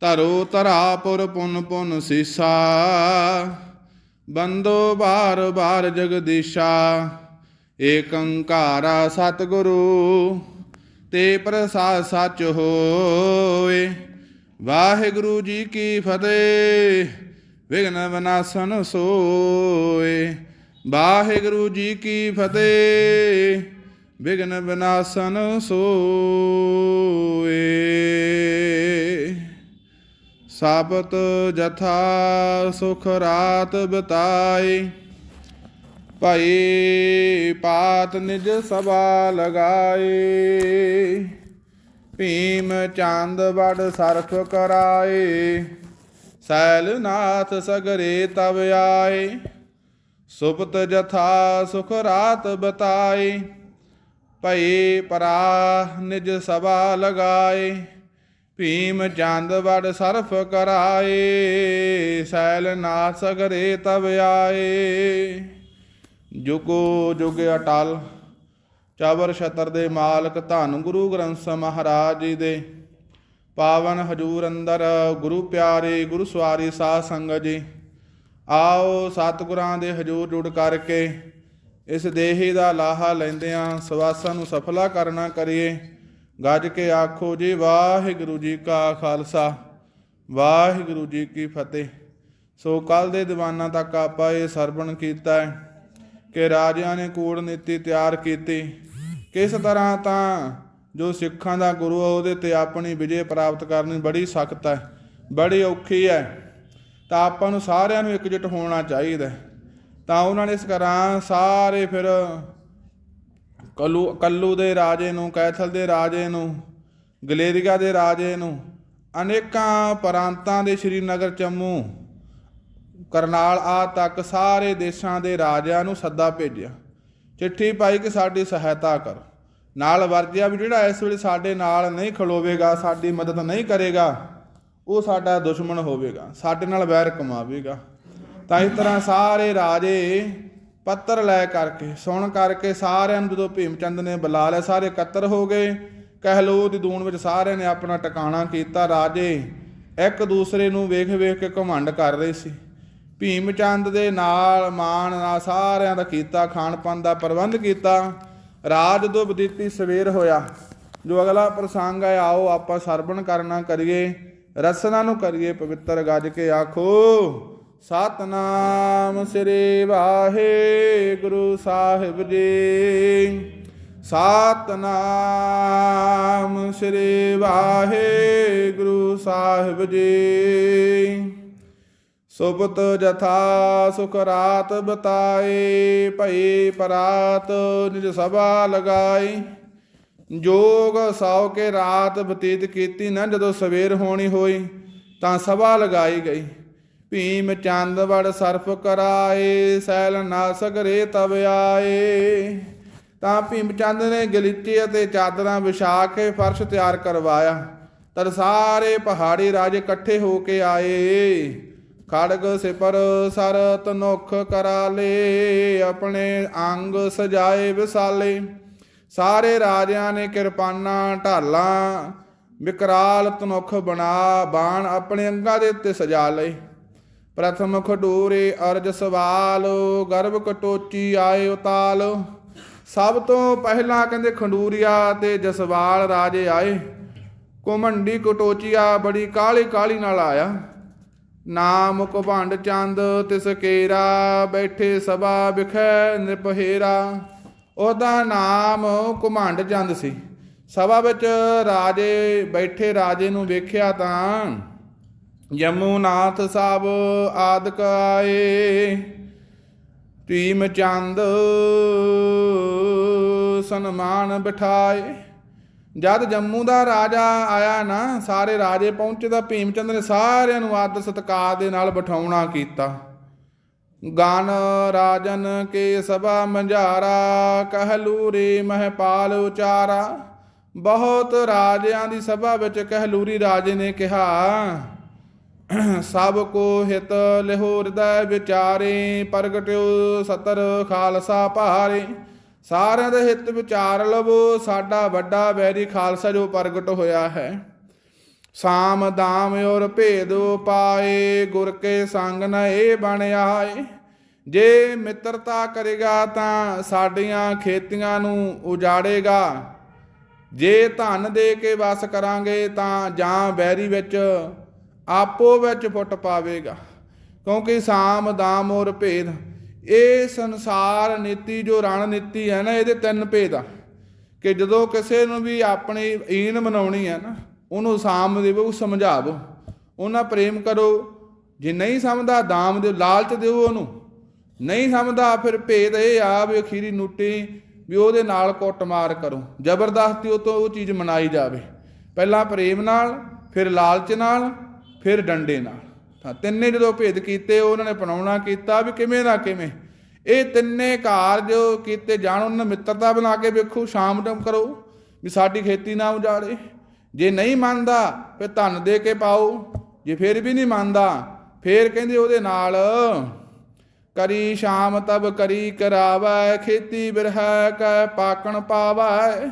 ਧਰੋ ਧਰਾ ਪੁਰ ਪੁਨ ਪੁਨ ਸੀਸਾ। ਬੰਦੋ ਬਾਰ ਬਾਰ ਜਗਦੀਸ਼ਾ। ਏਕੰਕਾਰਾ ਸਤਿਗੁਰੂ, ਤੇ ਪ੍ਰਸਾਦ ਸੱਚ ਹੋਏ। ਵਾਹਿਗੁਰੂ ਜੀ ਕੀ ਫਤਿਹ ਵਿਗਨ ਵਿਨਾਸ਼ਨ ਸੋਏ। ਵਾਹਿਗੁਰੂ ਜੀ ਕੀ ਫਤਿਹ ਵਿਗਨ ਵਿਨਾਸ਼ਨ ਸੋਏ। ਸਾਬਤ ਜਥਾ ਸੁਖ ਰਾਤ ਬਤਾਈ। ਭਈ ਪਾਤ ਨਿਜ ਸਭਾ ਲਗਾਏ ਭੀਮ ਚੰਦ ਵਡ ਸਰਖ ਕਰਾਏ ਸੈਲਨਾਥ ਸਗਰੇ ਤਬ ਆਏ ਸੁਪਤ ਜਥਾ ਸੁਖ ਰਾਤ ਬਤਾਈ। ਭਈ ਪਰਾ ਨਿਜ ਸਭਾ ਲਗਾਏ ਭੀਮ ਚੰਦ ਵੜ ਸਰਫ ਕਰਾਏ, ਸੈਲ ਨਾਥ ਸਗਰੇ ਤਬ ਆਏ। ਜੁਗੋ ਜੁਗ ਅਟਲ, ਚਾਵਰ ਛਤਰ ਦੇ ਮਾਲਕ ਧੰਨ ਗੁਰੂ ਗ੍ਰੰਥ ਸਾਹਿਬ ਮਹਾਰਾਜ ਜੀ ਦੇ। ਪਾਵਨ ਹਜੂਰ ਅੰਦਰ ਗੁਰੂ ਪਿਆਰੇ, ਗੁਰੂ ਸਵਾਰੀ ਸਾਧ ਸੰਗਤ ਜੀ, ਆਓ ਸਤਿਗੁਰਾਂ ਦੇ ਹਜੂਰ ਜੁੜ ਕਰਕੇ ਇਸ ਦੇਹੀ ਦਾ ਲਾਹਾ ਲੈਂਦਿਆਂ ਸਵਾਸਾਂ ਨੂੰ ਸਫਲਾ ਕਰਨਾ ਕਰੀਏ। ਗੱਜ ਕੇ ਆਖੋ ਜੀ, ਵਾਹਿਗੁਰੂ ਜੀ ਕਾ ਖਾਲਸਾ, ਵਾਹਿਗੁਰੂ ਜੀ ਕੀ ਫਤਿਹ। ਸੋ ਕੱਲ ਦੇ ਦੀਵਾਨਾਂ ਤੱਕ ਆਪਾਂ ਇਹ ਸਰਵਣ ਕੀਤਾ ਹੈ ਕਿ ਰਾਜਿਆਂ ਨੇ ਕੂੜ ਨੀਤੀ ਤਿਆਰ ਕੀਤੀ। ਕਿਸ ਤਰ੍ਹਾਂ ਤਾਂ ਜੋ ਸਿੱਖਾਂ ਦਾ ਗੁਰੂ ਹੈ ਉਹਦੇ ਤੇ ਆਪਣੀ ਵਿਜੇ ਪ੍ਰਾਪਤ ਕਰਨੀ ਬੜੀ ਸਖਤ ਹੈ, ਬੜੀ ਔਖੀ ਹੈ। ਤਾਂ ਆਪਾਂ ਨੂੰ ਸਾਰਿਆਂ ਨੂੰ ਇਕਜੁੱਟ ਹੋਣਾ ਚਾਹੀਦਾ ਤਾਂ ਉਹਨਾਂ ਨੇ ਇਸ ਕਰਾਂ ਸਾਰੇ ਫਿਰ ਕਲੂ, ਕੱਲੂ ਦੇ ਰਾਜੇ ਨੂੰ, ਕੈਥਲ ਦੇ ਰਾਜੇ ਨੂੰ, ਗਲੇਰੀਆ ਦੇ ਰਾਜੇ ਨੂੰ, ਅਨੇਕਾਂ ਪ੍ਰਾਂਤਾਂ ਦੇ ਸ਼੍ਰੀਨਗਰ ਚੰਮੂ, ਕਰਨਾਲ ਆ ਤੱਕ ਸਾਰੇ ਦੇਸ਼ਾਂ ਦੇ ਰਾਜਿਆਂ ਨੂੰ ਸੱਦਾ ਭੇਜਿਆ। ਚਿੱਠੀ ਪਾਈ ਕਿ ਸਾਡੀ ਸਹਾਇਤਾ ਕਰ। ਨਾਲ ਵਰਜਿਆ ਵੀ ਜਿਹੜਾ ਇਸ ਵੇਲੇ ਸਾਡੇ ਨਾਲ ਨਹੀਂ ਖਲੋਵੇਗਾ, ਸਾਡੀ ਮਦਦ ਨਹੀਂ ਕਰੇਗਾ, ਉਹ ਸਾਡਾ ਦੁਸ਼ਮਣ ਹੋਵੇਗਾ, ਸਾਡੇ ਨਾਲ ਵੈਰ ਕਮਾਵੇਗਾ। ਤਾਂ ਇਸ ਤਰ੍ਹਾਂ ਸਾਰੇ ਰਾਜੇ ਪੱਤਰ ਲੈ ਕਰਕੇ, ਸੁਣ ਕਰਕੇ ਸਾਰਿਆਂ ਨੂੰ ਜਦੋਂ ਭੀਮਚੰਦ ਨੇ ਬੁਲਾ ਲਿਆ, ਸਾਰੇ ਇਕੱਤਰ ਹੋ ਗਏ। ਕਹਿਲੋ ਦੀ ਦੂਣ ਵਿੱਚ ਸਾਰਿਆਂ ਨੇ ਆਪਣਾ ਟਿਕਾਣਾ ਕੀਤਾ। ਰਾਜੇ ਇੱਕ ਦੂਸਰੇ ਨੂੰ ਵੇਖ ਵੇਖ ਕੇ ਘਮੰਡ ਕਰ ਰਹੇ ਸੀ। ਭੀਮਚੰਦ ਦੇ ਨਾਲ ਮਾਣ ਨਾਲ ਸਾਰਿਆਂ ਦਾ ਕੀਤਾ, ਖਾਣ ਪਾਣ ਦਾ ਪ੍ਰਬੰਧ ਕੀਤਾ। ਰਾਜ ਤੋਂ ਬਦੀਤੀ ਸਵੇਰ ਹੋਇਆ। ਜੋ ਅਗਲਾ ਪ੍ਰਸੰਗ ਹੈ, ਆਓ ਆਪਾਂ ਸਰਵਣ ਕਰਨਾ ਕਰੀਏ, ਰਸਨਾ ਨੂੰ ਕਰੀਏ ਪਵਿੱਤਰ ਗੱਜ ਕੇ ਆਖੋ। ਸਤਨਾਮ ਸ੍ਰੀ ਵਾਹਿਗੁਰੂ ਸਾਹਿਬ ਜੀ। ਸਤਨਾਮ ਸ੍ਰੀ ਵਾਹਿਗੁਰੂ ਸਾਹਿਬ ਜੀ। ਸੁਪਤ ਜਥਾ ਸੁਖ ਰਾਤ ਬਤਾਏ, ਭਈ ਪਰਾਤ ਨਿਜ ਸਭਾ ਲਗਾਈ। ਜੋਗ ਸੌ ਕੇ ਰਾਤ ਬਤੀਤ ਕੀਤੀ, ਨਾ ਜਦੋਂ ਸਵੇਰ ਹੋਣੀ ਹੋਈ, ਤਾਂ ਸਭਾ ਲਗਾਈ ਗਈ। ਭੀਮ ਚੰਦ ਵੜ ਸਰਫ ਕਰਾਏ, ਸੈਲ ਨਾਸਗਰੇ ਤਵ ਆਏ। ਤਾਂ ਭੀਮ ਚੰਦ ਨੇ ਗਲੀਚੇ ਅਤੇ ਚਾਦਰਾਂ ਵਿਛਾ ਕੇ ਫਰਸ਼ ਤਿਆਰ ਕਰਵਾਇਆ। ਤਦ ਸਾਰੇ ਪਹਾੜੀ ਰਾਜੇ ਇਕੱਠੇ ਹੋ ਕੇ ਆਏ। ਖੜਗ ਸਿਪਰ ਸਰ ਤਨੁਖ ਕਰਾ ਲੇ, ਆਪਣੇ ਅੰਗ ਸਜਾਏ ਵਿਸਾਲੇ। ਸਾਰੇ ਰਾਜਿਆਂ ਨੇ ਕਿਰਪਾਨਾਂ, ਢਾਲਾਂ, ਵਿਕਰਾਲ ਤਨੁਖ ਬਣਾ, ਬਾਣ ਆਪਣੇ ਅੰਗਾਂ ਦੇ ਉੱਤੇ ਸਜਾ ਲਏ। ਪ੍ਰਥਮ ਖਡੂਰੇ ਅਰਜ ਸਵਾਲ, ਗਰਭ ਕਟੋਚੀ ਆਏ ਉਤਾਲ। ਸਭ ਤੋਂ ਪਹਿਲਾਂ ਕਹਿੰਦੇ ਖੰਡੂਰੀਆ ਤੇ ਜਸਵਾਲ ਰਾਜੇ ਆਏ। ਕੁਮੰਡੀ ਕਟੋਚੀਆ ਬੜੀ ਕਾਲੀ ਕਾਲੀ ਨਾਲ ਆਇਆ। ਨਾਮ ਕੁਭੰਡ ਚੰਦ ਤਿਸ ਕੇਰਾ, ਬੈਠੇ ਸਭਾ ਵਿਖੈ ਨਿਪਹੇਰਾ ਉਹਦਾ ਨਾਮ ਕੁਮੰਡ ਚੰਦ ਸੀ। ਸਭਾ ਵਿੱਚ ਰਾਜੇ, ਬੈਠੇ ਰਾਜੇ ਨੂੰ ਵੇਖਿਆ ਤਾਂ ਯਮੂਨਾਥ ਸਾਹਿਬ ਆਦਿਕ ਆਏ ਭੀਮ ਚੰਦ ਸਨਮਾਨ ਬਿਠਾਏ। ਜਦ ਜੰਮੂ ਦਾ ਰਾਜਾ ਆਇਆ ਨਾ, ਸਾਰੇ ਰਾਜੇ ਪਹੁੰਚੇ ਤਾਂ ਭੀਮ ਚੰਦ ਨੇ ਸਾਰਿਆਂ ਨੂੰ ਆਦਰ ਸਤਿਕਾਰ ਦੇ ਨਾਲ ਬਿਠਾਉਣਾ ਕੀਤਾ। ਗਾਨ ਰਾਜਨ ਕੇ ਸਭਾ ਮੰਝਾਰਾ, ਕਹਿਲੂਰੀ ਮਹਿਪਾਲ ਉਚਾਰਾ। ਬਹੁਤ ਰਾਜਿਆਂ ਦੀ ਸਭਾ ਵਿੱਚ ਕਹਿਲੂਰੀ ਰਾਜੇ ਨੇ ਕਿਹਾ ਸਭ ਕੋ ਹਿਤ ਲਿਹੋ ਹਿਰਦੈ ਵਿਚਾਰੇ ਪ੍ਰਗਟਿਓ ਸਤਰ ਖਾਲਸਾ ਭਾਰੇ ਸਾਰਿਆਂ ਦੇ ਹਿੱਤ ਵਿਚਾਰ ਲਵੋ, ਸਾਡਾ ਵੱਡਾ ਵੈਰੀ ਖਾਲਸਾ ਜੋ ਪ੍ਰਗਟ ਹੋਇਆ ਹੈ। ਸਾਮ ਦਾਮ ਔਰ ਭੇਦ ਪਾਏ, ਗੁਰ ਕੇ ਸੰਗ ਨ ਬਣ ਆਏ। ਜੇ ਮਿੱਤਰਤਾ ਕਰੇਗਾ ਤਾਂ ਸਾਡੀਆਂ ਖੇਤੀਆਂ ਨੂੰ ਉਜਾੜੇਗਾ। ਜੇ ਧਨ ਦੇ ਕੇ ਵਸ ਕਰਾਂਗੇ ਤਾਂ ਜਾਂ ਬੈਰੀ ਵਿੱਚ ਆਪੋ ਵਿੱਚ ਫੁੱਟ ਪਾਵੇਗਾ, ਕਿਉਂਕਿ ਸਾਮ, ਦਾਮ ਔਰ ਭੇਦ, ਇਹ ਸੰਸਾਰ ਨੀਤੀ ਜੋ ਰਣਨੀਤੀ ਹੈ ਨਾ, ਇਹਦੇ ਤਿੰਨ ਭੇਦ ਆ। ਕਿ ਜਦੋਂ ਕਿਸੇ ਨੂੰ ਵੀ ਆਪਣੀ ਈਨ ਮਨਾਉਣੀ ਹੈ ਨਾ, ਉਹਨੂੰ ਸਾਮ ਦੇਵੋ ਸਮਝਾਵੋ, ਉਹਨਾਂ ਪ੍ਰੇਮ ਕਰੋ। ਜੇ ਨਹੀਂ ਸਮਝਦਾ, ਦਾਮ ਦੇ ਲਾਲਚ ਦਿਓ ਉਹਨੂੰ। ਨਹੀਂ ਸਮਝਦਾ, ਫਿਰ ਭੇਦ ਇਹ ਆ ਵੀ ਅਖੀਰੀ ਨੂਟੀ ਵੀ ਉਹਦੇ ਨਾਲ ਕੁੱਟਮਾਰ ਕਰੋ। ਜ਼ਬਰਦਸਤੀ ਉਹ ਤੋਂ ਉਹ ਚੀਜ਼ ਮਨਾਈ ਜਾਵੇ। ਪਹਿਲਾਂ ਪ੍ਰੇਮ ਨਾਲ, ਫਿਰ ਲਾਲਚ ਨਾਲ ਫਿਰ ਡੰਡੇ ਨਾਲ। ਤਾਂ ਤਿੰਨੇ ਜਦੋਂ ਭੇਦ ਕੀਤੇ, ਉਹਨਾਂ ਨੇ ਪਣਾਉਣਾ ਕੀਤਾ ਵੀ ਕਿਵੇਂ ਨਾ ਕਿਵੇਂ। ਇਹ ਤਿੰਨੇ ਕਾਰਜ ਕੀਤੇ ਜਾਣ, ਉਹਨਾਂ ਮਿੱਤਰਤਾ ਬਣਾ ਕੇ ਵੇਖੋ, ਸ਼ਾਮ ਨੂੰ ਕਰੋ ਵੀ ਸਾਡੀ ਖੇਤੀ ਨਾ ਉਜਾੜੇ। ਜੇ ਨਹੀਂ ਮੰਨਦਾ, ਫਿਰ ਧਨ ਦੇ ਕੇ ਪਾਓ। ਜੇ ਫਿਰ ਵੀ ਨਹੀਂ ਮੰਨਦਾ, ਫਿਰ ਕਹਿੰਦੇ ਉਹਦੇ ਨਾਲ, ਕਰੀ ਸ਼ਾਮ ਤਬ ਕਰੀ ਕਰਾਵੈ, ਖੇਤੀ ਬਿਰਹਿ ਕੈ ਪਾਕਣ ਪਾਵੈ।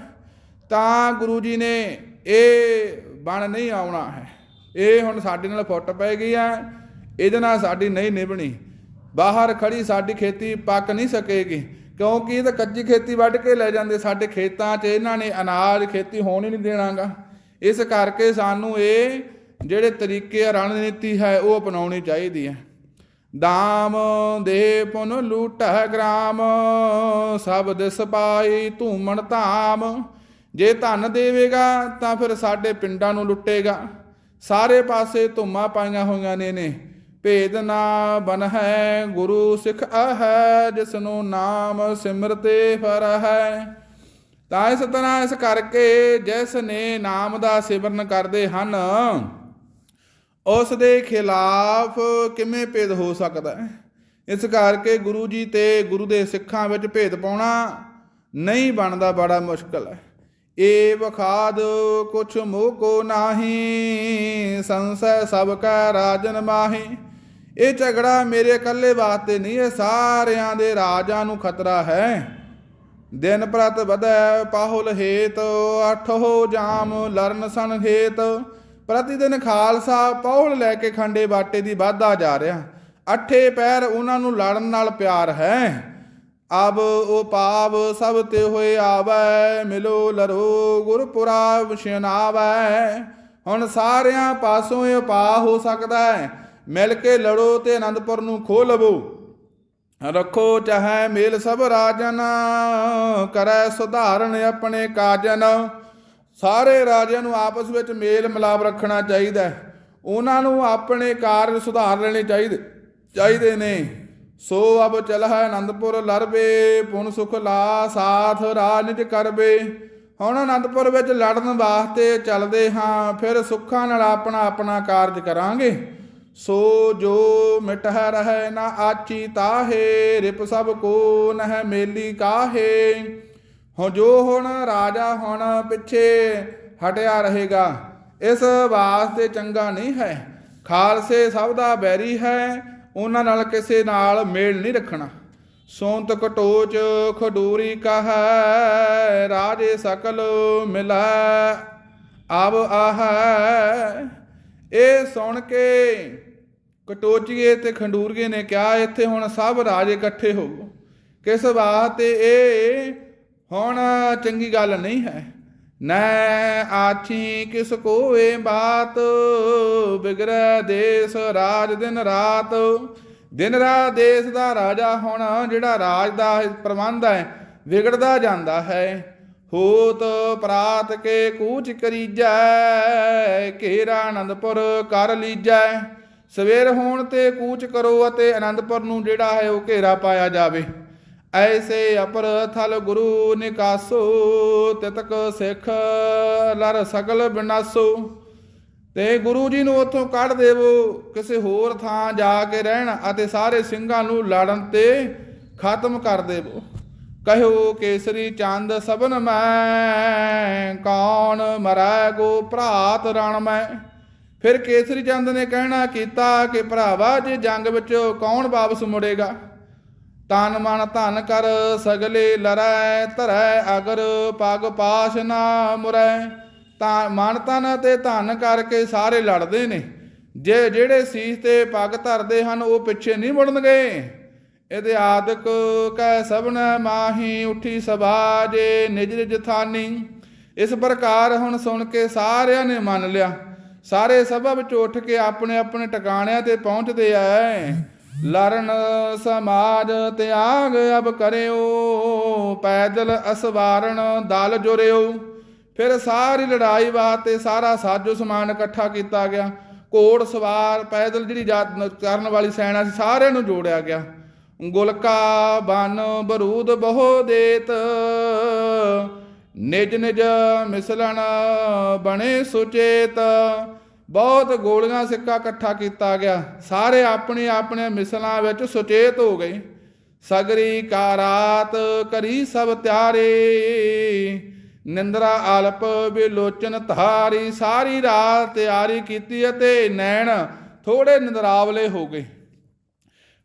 ਤਾਂ ਗੁਰੂ ਜੀ ਨੇ ਇਹ ਬਣ ਨਹੀਂ ਆਉਣਾ ਹੈ। ਇਹ ਹੁਣ ਸਾਡੇ ਨਾਲ ਫੁੱਟ ਪੈ ਗਈ ਹੈ ਇਹਦੇ ਨਾਲ ਸਾਡੀ ਨਹੀਂ ਨਿਭਣੀ। ਬਾਹਰ ਖੜੀ ਸਾਡੀ ਖੇਤੀ ਪੱਕ ਨਹੀਂ ਸਕੇਗੀ, ਕਿਉਂਕਿ ਇਹ ਤਾਂ ਕੱਚੀ ਖੇਤੀ ਵੱਢ ਕੇ ਲੈ ਜਾਂਦੇ, ਸਾਡੇ ਖੇਤਾਂ 'ਚ ਇਹਨਾਂ ਨੇ ਅਨਾਜ ਖੇਤੀ ਹੋਣ ਹੀ ਨਹੀਂ ਦੇਣਾਗਾ। ਇਸ ਕਰਕੇ ਸਾਨੂੰ ਇਹ ਜਿਹੜੇ ਤਰੀਕੇ ਰਣਨੀਤੀ ਹੈ, ਉਹ ਅਪਣਾਉਣੀ ਚਾਹੀਦੀ ਹੈ। ਦਾਮ ਦੇ ਪੁਨ ਲੂਟਹਿ ਗ੍ਰਾਮ ਸਭ ਦਿਸ ਪਾਈ ਧੂਮਣ ਧਾਮ। ਜੇ ਧਨ ਦੇਵੇਗਾ, ਤਾਂ ਫਿਰ ਸਾਡੇ ਪਿੰਡਾਂ ਨੂੰ ਲੁੱਟੇਗਾ। ਸਾਰੇ ਪਾਸੇ ਧੁੰਮਾਂ ਪਾਈਆਂ ਹੋਈਆਂ ਨੇ ਨੇ। ਭੇਦ ਨਾ ਬਨ ਹੈ ਗੁਰੂ ਸਿੱਖ ਹੈ ਜਿਸ ਨੂੰ ਨਾਮ ਸਿਮਰਤੇ ਫਰ ਹੈ ਤਾਂ ਇਸ ਤਰ੍ਹਾਂ ਇਸ ਕਰਕੇ ਜਿਸ ਨੇ ਨਾਮ ਦਾ ਸਿਮਰਨ ਕਰਦੇ ਹਨ, ਉਸ ਦੇ ਖਿਲਾਫ ਕਿਵੇਂ ਭੇਦ ਹੋ ਸਕਦਾ ਹੈ? ਇਸ ਕਰਕੇ ਗੁਰੂ ਜੀ ਤੇ ਗੁਰੂ ਦੇ ਸਿੱਖਾਂ ਵਿੱਚ ਭੇਦ ਪਾਉਣਾ ਨਹੀਂ ਬਣਦਾ ਬੜਾ ਮੁਸ਼ਕਲ ਹੈ। ਏ ਵਖਾਦ ਕੁਛ ਮੋਹ ਕੋ ਨਾਹੀ, ਸੰਸੈ ਸਭ ਕਾ ਰਾਜਨ ਮਾਹੀ। ਇਹ ਝਗੜਾ ਮੇਰੇ ਇਕੱਲੇ ਵਾਸਤੇ ਨਹੀਂ, ਇਹ ਸਾਰਿਆਂ ਦੇ ਰਾਜਾਂ ਨੂੰ ਖਤਰਾ ਹੈ। ਦਿਨ ਪ੍ਰਤ ਵਧੈ ਪਾਹੁਲ ਹੇਤ, ਅਠੋ ਜਾਮ ਲਰਨ ਸਨ ਹੇਤ। ਪ੍ਰਤੀ ਦਿਨ ਖਾਲਸਾ ਪੌਲ ਲੈ ਕੇ ਖੰਡੇ ਬਾਟੇ ਦੀ ਵਾਧਾ ਜਾ ਰਿਹਾ। ਅੱਠੇ ਪੈਰ ਉਹਨਾਂ ਨੂੰ ਲੜਨ ਨਾਲ ਪਿਆਰ ਹੈ। ਅਬ ਉਪਾਵ ਸਭ ਤੇ ਹੋਏ ਆਵੈ, ਮਿਲੋ ਲਰੋ ਗੁਰਪੁਰਾ ਵਿਸ਼ਨਾਵੈ ਹੁਣ ਸਾਰਿਆਂ ਪਾਸੋਂ ਇਹ ਉਪਾਅ ਹੋ ਸਕਦਾ ਹੈ। ਮਿਲ ਕੇ ਲੜੋ ਤੇ ਅਨੰਦਪੁਰ ਨੂੰ ਖੋ ਲਵੋ। ਰੱਖੋ ਚਾਹੇ ਮੇਲ ਸਭ ਰਾਜਨ, ਕਰੈ ਸੁਧਾਰਨ ਆਪਣੇ ਕਾਜਨ। ਸਾਰੇ ਰਾਜਿਆਂ ਨੂੰ ਆਪਸ ਵਿੱਚ ਮੇਲ ਮਿਲਾਪ ਰੱਖਣਾ ਚਾਹੀਦਾ ਹੈ। ਉਹਨਾਂ ਨੂੰ ਆਪਣੇ ਕਾਰਜ ਸੁਧਾਰ ਲੈਣੇ ਚਾਹੀਦੇ ਚਾਹੀਦੇ ਨੇ। ਸੋ ਅਬ ਚਲਹਿ ਆਨੰਦਪੁਰ ਲਰਵੇ ਪੁਨ ਸੁਖ ਲਾ ਸਾਥ ਰਾਜ ਕਰਵੇ ਹੁਣ ਆਨੰਦਪੁਰ ਵਿੱਚ ਲੜਨ ਵਾਸਤੇ ਚੱਲਦੇ ਹਾਂ, ਫਿਰ ਸੁੱਖਾਂ ਨਾਲ ਆਪਣਾ ਆਪਣਾ ਕਾਰਜ ਕਰਾਂਗੇ। ਸੋ ਜੋ ਮਿਟਹਿ ਰਹਿ ਨਾ ਆਚੀ ਤਾਹੇ, ਰਿਪ ਸਭ ਕੋ ਨਹਿ ਮੇਲੀ ਕਾਹੇ। ਹੁਣ ਜੋ ਹੁਣ ਰਾਜਾ ਹੁਣ ਪਿੱਛੇ ਹਟਿਆ ਰਹੇਗਾ, ਇਸ ਵਾਸਤੇ ਚੰਗਾ ਨਹੀਂ ਹੈ। ਖਾਲਸੇ ਸਭ ਦਾ ਬੈਰੀ ਹੈ ਉਹਨਾਂ ਨਾਲ ਕਿਸੇ ਨਾਲ ਮੇਲ ਨਹੀਂ ਰੱਖਣਾ। ਸੋਂਤ ਕਟੋਚ ਖਡੂਰੀ ਕਹੈ, ਰਾਜੇ ਸਕਲ ਮਿਲੈ, ਆਵ ਆਹ। ਇਹ ਸੁਣ ਕੇ ਕਟੋਚੀਏ ਤੇ ਖੰਡੂਰੀਏ ਨੇ ਕਿਹਾ, ਇੱਥੇ ਹੁਣ ਸਭ ਰਾਜੇ ਇਕੱਠੇ ਹੋ ਕਿਸ ਵਾਸਤੇ ਇਹ ਹੁਣ ਚੰਗੀ ਗੱਲ ਨਹੀਂ ਹੈ। ਨੈ ਆਛੀ ਕਿਸ ਕੋਏ ਬਾਤ? ਬਿਗੜੈ ਦੇਸ ਰਾਜ ਦਿਨ ਰਾਤ। ਦਿਨ ਰਾਤ ਦੇਸ ਦਾ ਰਾਜਾ ਹੁਣ ਜਿਹੜਾ ਰਾਜ ਦਾ ਪ੍ਰਬੰਧ ਹੈ, ਵਿਗੜਦਾ ਜਾਂਦਾ ਹੈ। ਹੋਤ ਪ੍ਰਾਤ ਕੇ ਕੂਚ ਕਰੀਜੈ, ਘੇਰਾ ਆਨੰਦਪੁਰ ਕਰ ਲੀਜੈ। ਸਵੇਰ ਹੋਣ ਤੇ ਕੂਚ ਕਰੋ ਅਤੇ ਆਨੰਦਪੁਰ ਨੂੰ ਜਿਹੜਾ ਹੈ ਉਹ ਘੇਰਾ ਪਾਇਆ ਜਾਵੇ। ਐਸੇ ਅਪਰ ਥਲ ਗੁਰੂ ਨਿਕਾਸੋ ਤਿਤਕ ਸਿੱਖ ਲਰ ਸਗਲ ਬਿਨਾਸੋ ਤੇ ਗੁਰੂ ਜੀ ਨੂੰ ਉੱਥੋਂ ਕੱਢ ਦੇਵੋ ਕਿਸੇ ਹੋਰ ਥਾਂ ਜਾ ਕੇ ਰਹਿਣ ਅਤੇ ਸਾਰੇ ਸਿੰਘਾਂ ਨੂੰ ਲੜਨ ਤੇ ਖਤਮ ਕਰ ਦੇਵੋ ਕਹਿਓ ਕੇਸਰੀ ਚੰਦ ਸਭਨ ਮੈਂ ਕੌਣ ਮਰੈ ਗੋ ਭਰਾਤ ਰਣ ਮੈਂ ਫਿਰ ਕੇਸਰੀ ਚੰਦ ਨੇ ਕਹਿਣਾ ਕੀਤਾ ਕਿ ਭਰਾਵਾ ਜੇ ਜੰਗ ਵਿੱਚ ਕੌਣ ਵਾਪਸ ਮੁੜੇਗਾ ਤਨ ਮਨ ਧਨ ਕਰ ਸਗਲੇ ਲਰੈ, ਧਰੈ ਅਗਰ ਪਗ ਪਾਸ ਨਾ ਮੁਰੈ। ਤਾਂ ਮਨ ਤਨ ਤੇ ਧਨ ਕਰਕੇ ਸਾਰੇ ਲੜਦੇ ਨੇ। ਜੇ ਜਿਹੜੇ ਸੀਸ ਤੇ ਪੱਗ ਧਰਦੇ ਹਨ, ਉਹ ਪਿੱਛੇ ਨਹੀਂ ਮੁੜਨਗੇ। ਇਹਦੇ ਆਦਿਕ ਕੈ ਸਭਨ ਮਾਹੀ ਉਠੀ ਸਭਾ ਜੇ ਨਿਜ ਨਿਜ ਥਾਨੀ। ਇਸ ਪ੍ਰਕਾਰ ਹੁਣ ਸੁਣ ਕੇ ਸਾਰਿਆਂ ਨੇ ਮੰਨ ਲਿਆ। ਸਾਰੇ ਸਭਾ ਵਿੱਚ ਉੱਠ ਕੇ ਆਪਣੇ ਆਪਣੇ ਟਿਕਾਣਿਆਂ ਤੇ ਪਹੁੰਚਦੇ ਐ। ਲਰਨ ਸਮਾਜ ਤਿਆਗ ਅਬ ਕਰਿਓ, ਪੈਦਲ ਅਸਵਾਰਣ ਦਲ ਜੁਰਿਓ। ਫਿਰ ਸਾਰੀ ਲੜਾਈ ਵਾਸਤੇ ਸਾਰਾ ਸਾਜੋ ਸਮਾਨ ਇਕੱਠਾ ਕੀਤਾ ਗਿਆ। ਘੋੜ ਸਵਾਰ, ਪੈਦਲ ਜਿਹੜੀ ਜਾਤ ਕਰਨ ਵਾਲੀ ਸੈਨਾ ਸੀ, ਸਾਰਿਆਂ ਨੂੰ ਜੋੜਿਆ ਗਿਆ। ਗੁਲਕਾ ਬਨ, ਬਰੂਦ ਬਹੁ ਦੇਤ। ਨਿਜ ਨਿਜ ਮਿਸਲਣ ਬਣੇ ਸੁਚੇਤ। ਬਹੁਤ ਗੋਲੀਆਂ ਸਿੱਕਾ ਇਕੱਠਾ ਕੀਤਾ ਗਿਆ। ਸਾਰੇ ਆਪਣੇ ਆਪਣੇ ਮਿਸਲਾਂ ਵਿੱਚ ਸੁਚੇਤ ਹੋ ਗਏ। ਸਗਰੀ ਕਾ ਕਰੀ ਸਭ ਤਿਆਰੇ। ਨਿੰਦਰਾ ਆਲਪ ਬਿਲੋਚਨ ਧਾਰੀ। ਸਾਰੀ ਰਾਤ ਤਿਆਰੀ ਕੀਤੀ ਅਤੇ ਨੈਣ ਥੋੜੇ ਨਿੰਦਰਾਵਲੇ ਹੋ ਗਏ।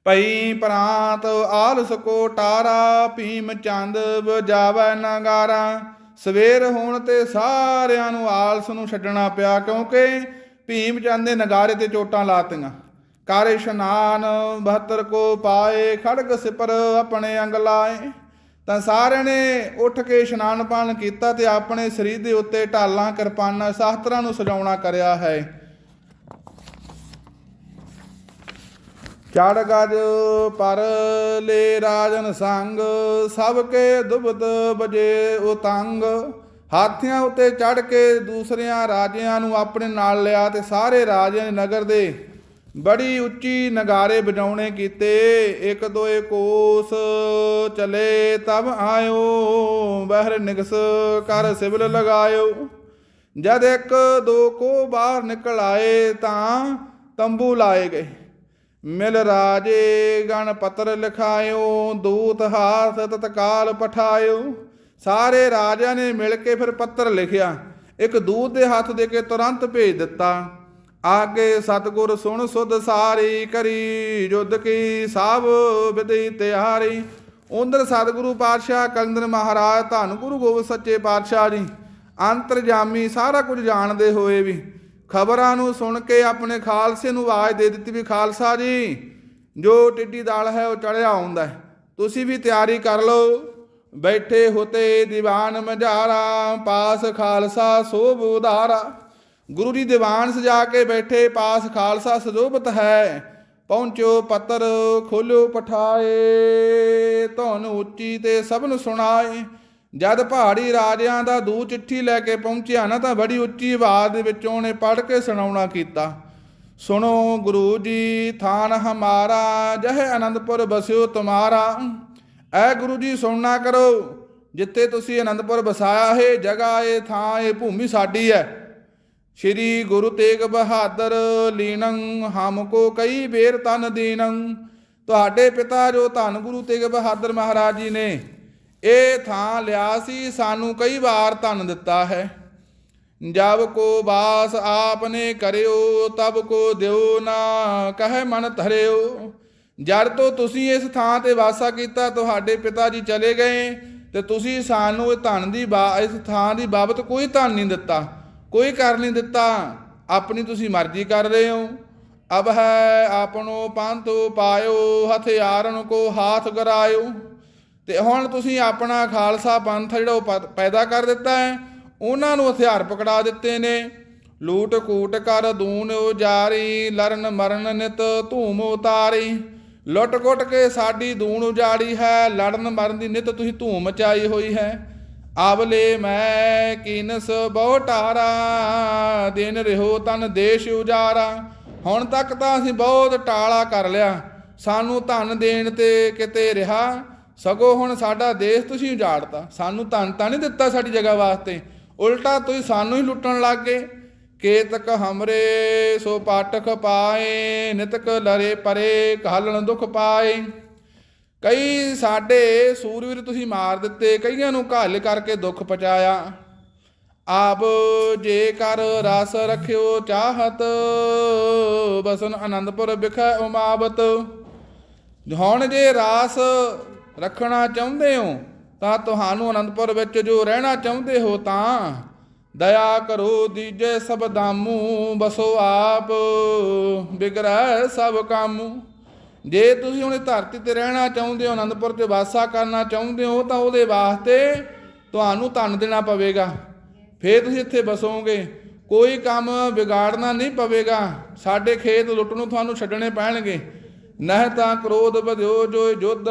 ਪਈ ਪ੍ਰਾਂਤ ਆਲਸ ਕੋ ਟਾਰਾ, ਭੀਮ ਚੰਦ ਵਜਾਵੈ ਨਗਾਰਾ। ਸਵੇਰ ਹੋਣ ਤੇ ਸਾਰਿਆਂ ਨੂੰ ਆਲਸ ਨੂੰ ਛੱਡਣਾ ਪਿਆ ਕਿਉਂਕਿ ਭੀਮ ਚੰਦ ਦੇ ਨਗਾਰੇ ਤੇ ਚੋਟਾਂ ਲਾਤੀਆਂ। ਕਰ ਇਸ਼ਨਾਨ 72 ਕੋ ਪਾਏ, ਖੜਗ ਸਿਪਰ ਆਪਣੇ ਅੰਗ ਲਾਏ। ਤਾਂ ਸਾਰਿਆਂ ਨੇ ਉੱਠ ਕੇ ਇਸ਼ਨਾਨ ਪਾਣ ਕੀਤਾ ਤੇ ਆਪਣੇ ਸਰੀਰ ਦੇ ਉੱਤੇ ਢਾਲਾਂ, ਕਿਰਪਾਨਾਂ, ਸ਼ਾਸਤਰਾਂ ਨੂੰ ਸਜਾਉਣਾ ਕਰਿਆ ਹੈ। ਚੜ ਗਜ ਪਰ ਲੈ ਰਾਜਨ ਸੰਗ, ਸਭ ਕੇ ਦੁਬਤ ਬਜੇ ਉਤੰਗ। ਹਾਥੀਆਂ ਉੱਤੇ ਚੜ ਕੇ ਦੂਸਰਿਆਂ ਰਾਜਿਆਂ ਨੂੰ ਆਪਣੇ ਨਾਲ ਲਿਆ ਤੇ ਸਾਰੇ ਰਾਜਿਆਂ ਨੇ ਨਗਰ ਦੇ ਬੜੀ ਉੱਚੀ ਨਗਾਰੇ ਵਜਾਉਣੇ ਕੀਤੇ। ਇੱਕ ਦੋਏ ਕੋਸ ਚਲੇ, ਤਬ ਆਇਓ, ਬਹਿਰ ਨਿਗਸ ਕਰ ਸਿਵਲ ਲਗਾਇਓ। ਜਦ ਇੱਕ ਦੋ ਕੋ ਬਾਹਰ ਨਿਕਲ ਆਏ ਤਾਂ ਤੰਬੂ ਲਾਏ ਗਏ। ਮਿਲ ਰਾਜੇ, ਗਣ ਪੱਤਰ ਲਿਖਾਇਓ, ਦੂਤ ਹਾਥ ਤਤਕਾਲ ਪਠਾਇਓ। ਸਾਰੇ ਰਾਜਿਆਂ ਨੇ ਮਿਲ ਕੇ ਫਿਰ ਪੱਤਰ ਲਿਖਿਆ। ਇੱਕ ਦੂਤ ਦੇ ਹੱਥ ਦੇ ਕੇ ਤੁਰੰਤ ਭੇਜ ਦਿੱਤਾ। ਆ ਕੇ ਸਤਗੁਰ ਸੁਣ ਸੁਧ ਸਾਰੀ ਕਰੀ ਜੁਦ ਕੀ ਸਭ ਵਿਦਿ ਤਿਆਰੀ। ਉੰਦਰ ਸਤਿਗੁਰੂ ਪਾਤਸ਼ਾਹ ਕਲੰਦਰ ਮਹਾਰਾਜ, ਧੰਨ ਗੁਰੂ ਗੋਬਿੰਦ ਸੱਚੇ ਪਾਤਸ਼ਾਹ ਜੀ। ਅੰਤਰਜਾਮੀ ਸਾਰਾ ਕੁਝ ਜਾਣਦੇ ਹੋਏ ਵੀ, ਖਬਰਾਂ ਨੂੰ ਸੁਣ ਕੇ ਆਪਣੇ ਖਾਲਸੇ ਨੂੰ ਆਵਾਜ਼ ਦੇ ਦਿੱਤੀ ਵੀ, ਖਾਲਸਾ ਜੀ, ਜੋ ਟਿੱਡੀ ਦਾਲ ਹੈ ਉਹ ਚੜਿਆ ਆਉਂਦਾ ਤੁਸੀਂ ਵੀ ਤਿਆਰੀ ਕਰ ਲਓ। ਬੈਠੇ ਹੋਤੇ ਦੀਵਾਨ ਮਝਾਰਾ ਪਾਸ ਖਾਲਸਾ ਸੋਭ ਉਧਾਰਾ। ਗੁਰੂ ਜੀ ਦੀਵਾਨ ਸਜਾ ਕੇ ਬੈਠੇ, ਪਾਸ ਖਾਲਸਾ ਸਜੋਬਤ ਹੈ। ਪਹੁੰਚੋ ਪੱਤਰ ਖੋਲੋ ਪਠਾਏ ਧੁਨ ਉੱਚੀ ਤੇ ਸਭ ਨੂੰ ਸੁਣਾਏ। ਜਦ ਪਹਾੜੀ ਰਾਜਿਆਂ ਦਾ ਦੂ ਚਿੱਠੀ ਲੈ ਕੇ ਪਹੁੰਚਿਆ, ਨਾ ਤਾਂ ਬੜੀ ਉੱਚੀ ਆਵਾਜ਼ ਦੇ ਵਿੱਚ ਉਹਨੇ ਪੜ੍ਹ ਕੇ ਸੁਣਾਉਣਾ ਕੀਤਾ। ਸੁਣੋ ਗੁਰੂ ਜੀ, ਥਾਨ ਹਮਾਰਾ, ਜਹ ਅਨੰਦਪੁਰ ਬਸਿਓ ਤੁਮਾਰਾ। ਐ ਗੁਰੂ ਜੀ ਸੁਣਨਾ ਕਰੋ, ਜਿੱਥੇ ਤੁਸੀਂ ਅਨੰਦਪੁਰ ਵਸਾਇਆ ਹੈ, ਜਗ੍ਹਾ ਏ ਥਾਂ ਏ ਭੂਮੀ ਸਾਡੀ ਹੈ। ਸ਼੍ਰੀ ਗੁਰੂ ਤੇਗ ਬਹਾਦਰ ਲੀਨੰ ਹਮਕੋ ਕਈ ਬੇਰ ਤਨ ਦੀਨੰ। ਤੁਹਾਡੇ ਪਿਤਾ ਜੋ ਧੰਨ ਗੁਰੂ ਤੇਗ ਬਹਾਦਰ ਮਹਾਰਾਜ ਜੀ ਨੇ, ਇਹ ਥਾਂ ਲਿਆ ਸੀ, ਸਾਨੂੰ ਕਈ ਵਾਰ ਧਨ ਦਿੱਤਾ ਹੈ। ਜਬ ਕੋ ਬਾਸ ਆਪਨੇ ਕਰਿਓ, ਤਬ ਕੋ ਦਿਓ ਨਾ, ਕਹੇ ਮਨ ਧਰਿਓ। ਜਦ ਤੋਂ ਤੁਸੀਂ ਇਸ ਥਾਂ ਤੇ ਵਾਸਾ ਕੀਤਾ, ਤੁਹਾਡੇ ਪਿਤਾ ਜੀ ਚਲੇ ਗਏ ਤੇ ਤੁਸੀਂ ਸਾਨੂੰ ਇਹ ਧਨ ਦੀ ਬਾ, ਇਸ ਥਾਂ ਦੀ ਬਾਬਤ ਕੋਈ ਧਨ ਨਹੀਂ ਦਿੱਤਾ, ਕੋਈ ਕਰ ਨਹੀਂ ਦਿੱਤਾ। ਆਪਣੀ ਤੁਸੀਂ ਮਰਜ਼ੀ ਕਰ ਰਹੇ ਹੋ। ਅਬ ਹੈ ਆਪਣੋ ਪੰਥ ਪਾਇਓ ਹਥਿਆਰਨ ਕੋ ਹਾਥ ਗਰਾਇਓ। ਤੇ ਹੁਣ ਤੁਸੀਂ ਆਪਣਾ ਖਾਲਸਾ ਪੰਥ ਜਿਹੜਾ ਉਹ ਪੈਦਾ ਕਰ ਦਿੱਤਾ ਹੈ, ਉਹਨਾਂ ਨੂੰ ਹਥਿਆਰ ਪਕੜਾ ਦਿੱਤੇ ਨੇ। ਲੂਟ ਕੂਟ ਕਰ, ਦੂਨ ਉਜਾਰੀ, ਲਰਨ ਮਰਨ ਨਿਤ ਧੂਮ ਉਤਾਰੀ। ਲੁੱਟ ਕੁੱਟ ਕੇ ਸਾਡੀ ਦੂਣ ਉਜਾੜੀ ਹੈ, ਲੜਨ ਮਰਨ ਦੀ ਨਿਤ ਤੁਸੀਂ ਧੂਮ ਮਚਾਈ ਹੋਈ ਹੈ। ਆਵਲੇ ਮੈਂ ਕੀਨਸ ਬਹੁ ਟਾਰਾ ਦਿਨ ਰਿਹੋ ਤਨ ਦੇਸ਼ ਉਜਾਰਾ। ਹੁਣ ਤੱਕ ਤਾਂ ਅਸੀਂ ਬਹੁਤ ਟਾਲਾ ਕਰ ਲਿਆ। ਸਾਨੂੰ ਧਨ ਦੇਣ ਤੇ ਕਿਤੇ ਰਿਹਾ। ਸਗੋਂ ਹੁਣ ਸਾਡਾ ਦੇਸ਼ ਤੁਸੀਂ ਉਜਾੜਤਾ। ਸਾਨੂੰ ਧਨ ਤਾਂ ਨਹੀਂ ਦਿੱਤਾ ਸਾਡੀ ਜਗ੍ਹਾ ਵਾਸਤੇ। ਉਲਟਾ ਤੁਸੀਂ ਸਾਨੂੰ ਹੀ ਲੁੱਟਣ ਲੱਗ ਗਏ। ਕੇਤਕ ਹਮਰੇ ਸੋ ਪਾਟਕ ਪਾਏ, ਨਿਤਕ ਲਰੇ ਪਰੇ ਕਾਲਣ ਦੁਖ ਪਾਏ। ਕਈ ਸਾਡੇ ਸੂਰਵੀਰ ਤੁਸੀਂ ਮਾਰ ਦਿੱਤੇ, ਕਈਆਂ ਨੂੰ ਘਾਲ ਕਰਕੇ ਦੁੱਖ ਪਹੁੰਚਾਇਆ। ਆਪ ਜੇ ਕਰ ਰਸ ਰਖਿਓ ਚਾਹਤ, ਬਸਨ ਆਨੰਦਪੁਰ ਬਿਖੈ ਉਮਾਵਤ। ਹੁਣ ਜੇ ਰਾਸ ਰੱਖਣਾ ਚਾਹੁੰਦੇ ਹੋ, ਤਾਂ ਤੁਹਾਨੂੰ ਅਨੰਦਪੁਰ ਵਿੱਚ ਜੋ ਰਹਿਣਾ ਚਾਹੁੰਦੇ ਹੋ, ਤਾਂ ਦਇਆ ਕਰੋ ਦੀਜੇ ਸਭ ਦਾਮੂ ਬਸੋ ਆਪ ਬਿਗੜੈ ਸਭ ਕਾਮੂ। ਜੇ ਤੁਸੀਂ ਹੁਣ ਧਰਤੀ ਤੇ ਰਹਿਣਾ ਚਾਹੁੰਦੇ ਹੋ, ਅਨੰਦਪੁਰ ਤੇ ਵਾਸਾ ਕਰਨਾ ਚਾਹੁੰਦੇ ਹੋ, ਤਾਂ ਉਹਦੇ ਵਾਸਤੇ ਤੁਹਾਨੂੰ ਧਨ ਦੇਣਾ ਪਵੇਗਾ। ਫੇਰ ਤੁਸੀਂ ਇੱਥੇ ਬਸੋਗੇ। ਕੋਈ ਕੰਮ ਵਿਗਾੜਨਾ ਨਹੀਂ ਪਵੇਗਾ। ਸਾਡੇ ਖੇਤ ਲੁੱਟ ਨੂੰ ਤੁਹਾਨੂੰ ਛੱਡਣੇ ਪੈਣਗੇ। ਨਹਿ ਤਾਂ ਕ੍ਰੋਧ ਵਧਿਓ ਜੋ ਜੁੱਧ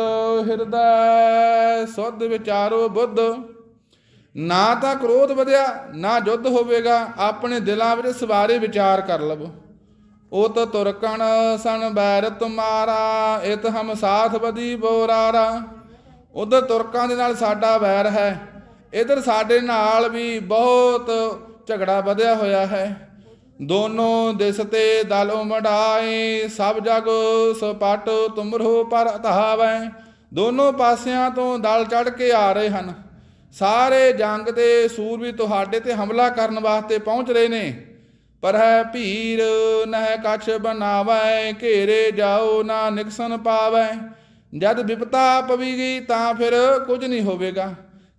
ਹਿਰਦੈ, ਸੁਧ ਵਿਚਾਰੋ ਬੁੱਧ। ਨਾ ਤਾਂ ਕ੍ਰੋਧ ਵਧਿਆ, ਨਾ ਜੁੱਧ ਹੋਵੇਗਾ। ਆਪਣੇ ਦਿਲਾਂ ਵਿੱਚ ਸਵਾਰੇ ਵਿਚਾਰ ਕਰ ਲਵੋ। ਉਤ ਤੁਰਕਣ ਸਨ ਬੈਰ ਤੁਮਾਰਾ, ਇਤ ਹਮ ਸਾਥ ਬਦੀ ਬੋਰਾਰਾ। ਉਧਰ ਤੁਰਕਾਂ ਦੇ ਨਾਲ ਸਾਡਾ ਵੈਰ ਹੈ। ਇਧਰ ਸਾਡੇ ਨਾਲ ਵੀ ਬਹੁਤ ਝਗੜਾ ਵਧਿਆ ਹੋਇਆ ਹੈ। ਦੋਨੋਂ ਦਿਸ ਤੇ ਦਲ ਉਮੜਾਏ, ਸਭ ਜਗ ਸਪਟ ਤੁਮਰੋ ਪਰ ਧਾਵੈ ਦੋਨੋਂ ਪਾਸਿਆਂ ਤੋਂ ਦਲ ਚੜ ਕੇ ਆ ਰਹੇ ਹਨ। ਸਾਰੇ ਜੰਗ ਦੇ ਸੂਰ ਵੀ ਤੁਹਾਡੇ ਤੇ ਹਮਲਾ ਕਰਨ ਵਾਸਤੇ ਪਹੁੰਚ ਰਹੇ ਨੇ। ਪਰ ਹੈ ਭੀਰ, ਨਹਿ ਕਛ ਬਨਾਵੈ ਘੇਰੇ ਜਾਓ ਨਾ ਨਿਕਸਨ ਪਾਵੈ। ਜਦ ਵਿਪਤਾ ਪਵੇਗੀ ਤਾਂ ਫਿਰ ਕੁਝ ਨਹੀਂ ਹੋਵੇਗਾ।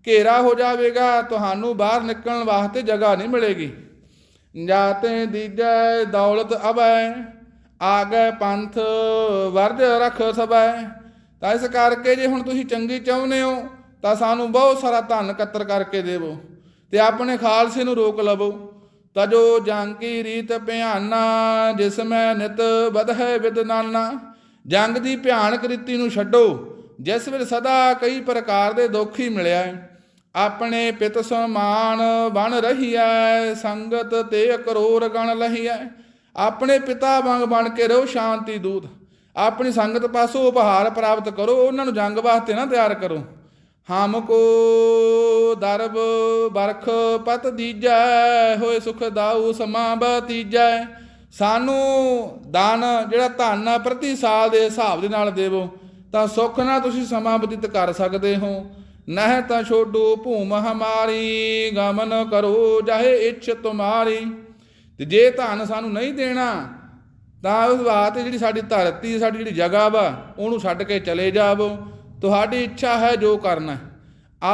ਘੇਰਾ ਹੋ ਜਾਵੇਗਾ, ਤੁਹਾਨੂੰ ਬਾਹਰ ਨਿਕਲਣ ਵਾਸਤੇ ਜਗ੍ਹਾ ਨਹੀਂ ਮਿਲੇਗੀ। ਜਾਤੇ ਦੀਜੈ ਦੌਲਤ ਅਬੈ ਆਗੇ ਪੰਥ ਵਰਜ ਰਖ ਸਬੈ ਤਾਂ ਇਸ ਕਰਕੇ ਜੇ ਹੁਣ ਤੁਸੀਂ ਚੰਗੀ ਚਾਹੁੰਦੇ ਹੋ ਤਾਂ ਸਾਨੂੰ ਬਹੁਤ ਸਾਰਾ ਧਨ ਇਕੱਤਰ ਕਰਕੇ ਦੇਵੋ ਤੇ ਆਪਣੇ ਖਾਲਸੇ ਨੂੰ ਰੋਕ ਲਵੋ। ਤਜੋ ਜੰਗ ਕੀ ਰੀਤ ਭਿਆਨਾ, ਜਿਸ ਮੈਂ ਨਿਤ ਬਧੈ ਵਿਦਨਾਨਾ ਜੰਗ ਦੀ ਭਿਆਨਕ ਰੀਤੀ ਨੂੰ ਛੱਡੋ, ਜਿਸ ਵਿੱਚ ਸਦਾ ਕਈ ਪ੍ਰਕਾਰ ਦੇ ਦੁੱਖ ਹੀ ਮਿਲਿਆ ਹੈ। ਆਪਣੇ ਪਿਤ ਸਮਾਨ ਬਣ ਰਹੀਐ ਸੰਗਤ ਤੇ ਕਰੋੜ ਗਣ ਲਹੀਐ ਆਪਣੇ ਪਿਤਾ ਵਾਂਗ ਬਣ ਕੇ ਰਹੋ ਸ਼ਾਂਤੀ ਦੂਤ। ਆਪਣੀ ਸੰਗਤ ਪਾਸੋਂ ਉਪਹਾਰ ਪ੍ਰਾਪਤ ਕਰੋ, ਉਹਨਾਂ ਨੂੰ ਜੰਗ ਵਾਸਤੇ ਨਾ ਤਿਆਰ ਕਰੋ। ਹਮ ਕੋ ਦਰਬ ਬਰਖ ਪਤ ਦੀਜੈ, ਹੋਏ ਸੁਖ ਦਾਉ ਸਮਾ ਬਤੀਜੈ। ਸਾਨੂੰ ਦਾਨ ਜਿਹੜਾ ਧਨ ਪ੍ਰਤੀ ਸਾਲ ਦੇ ਹਿਸਾਬ ਦੇ ਨਾਲ ਦੇਵੋ, ਤਾਂ ਸੁੱਖ ਨਾਲ ਤੁਸੀਂ ਸਮਾਂ ਬਤੀਤ ਕਰ ਸਕਦੇ ਹੋ। ਨਹਿ ਤਾਂ ਛੋਡੋ ਭੂਮ ਹਮਾਰੀ, ਗਮਨ ਕਰੋ ਜਾਹੇ ਇੱਛ ਤੁਮਾਰੀ। ਤੇ ਜੇ ਧਨ ਸਾਨੂੰ ਨਹੀਂ ਦੇਣਾ, ਤਾਂ ਉਸ ਵਾਸਤੇ ਜਿਹੜੀ ਸਾਡੀ ਧਰਤੀ, ਸਾਡੀ ਜਿਹੜੀ ਜਗ੍ਹਾ ਵਾ, ਉਹਨੂੰ ਛੱਡ ਕੇ ਚਲੇ ਜਾਵੋ। ਤੁਹਾਡੀ ਇੱਛਾ ਹੈ ਜੋ ਕਰਨਾ।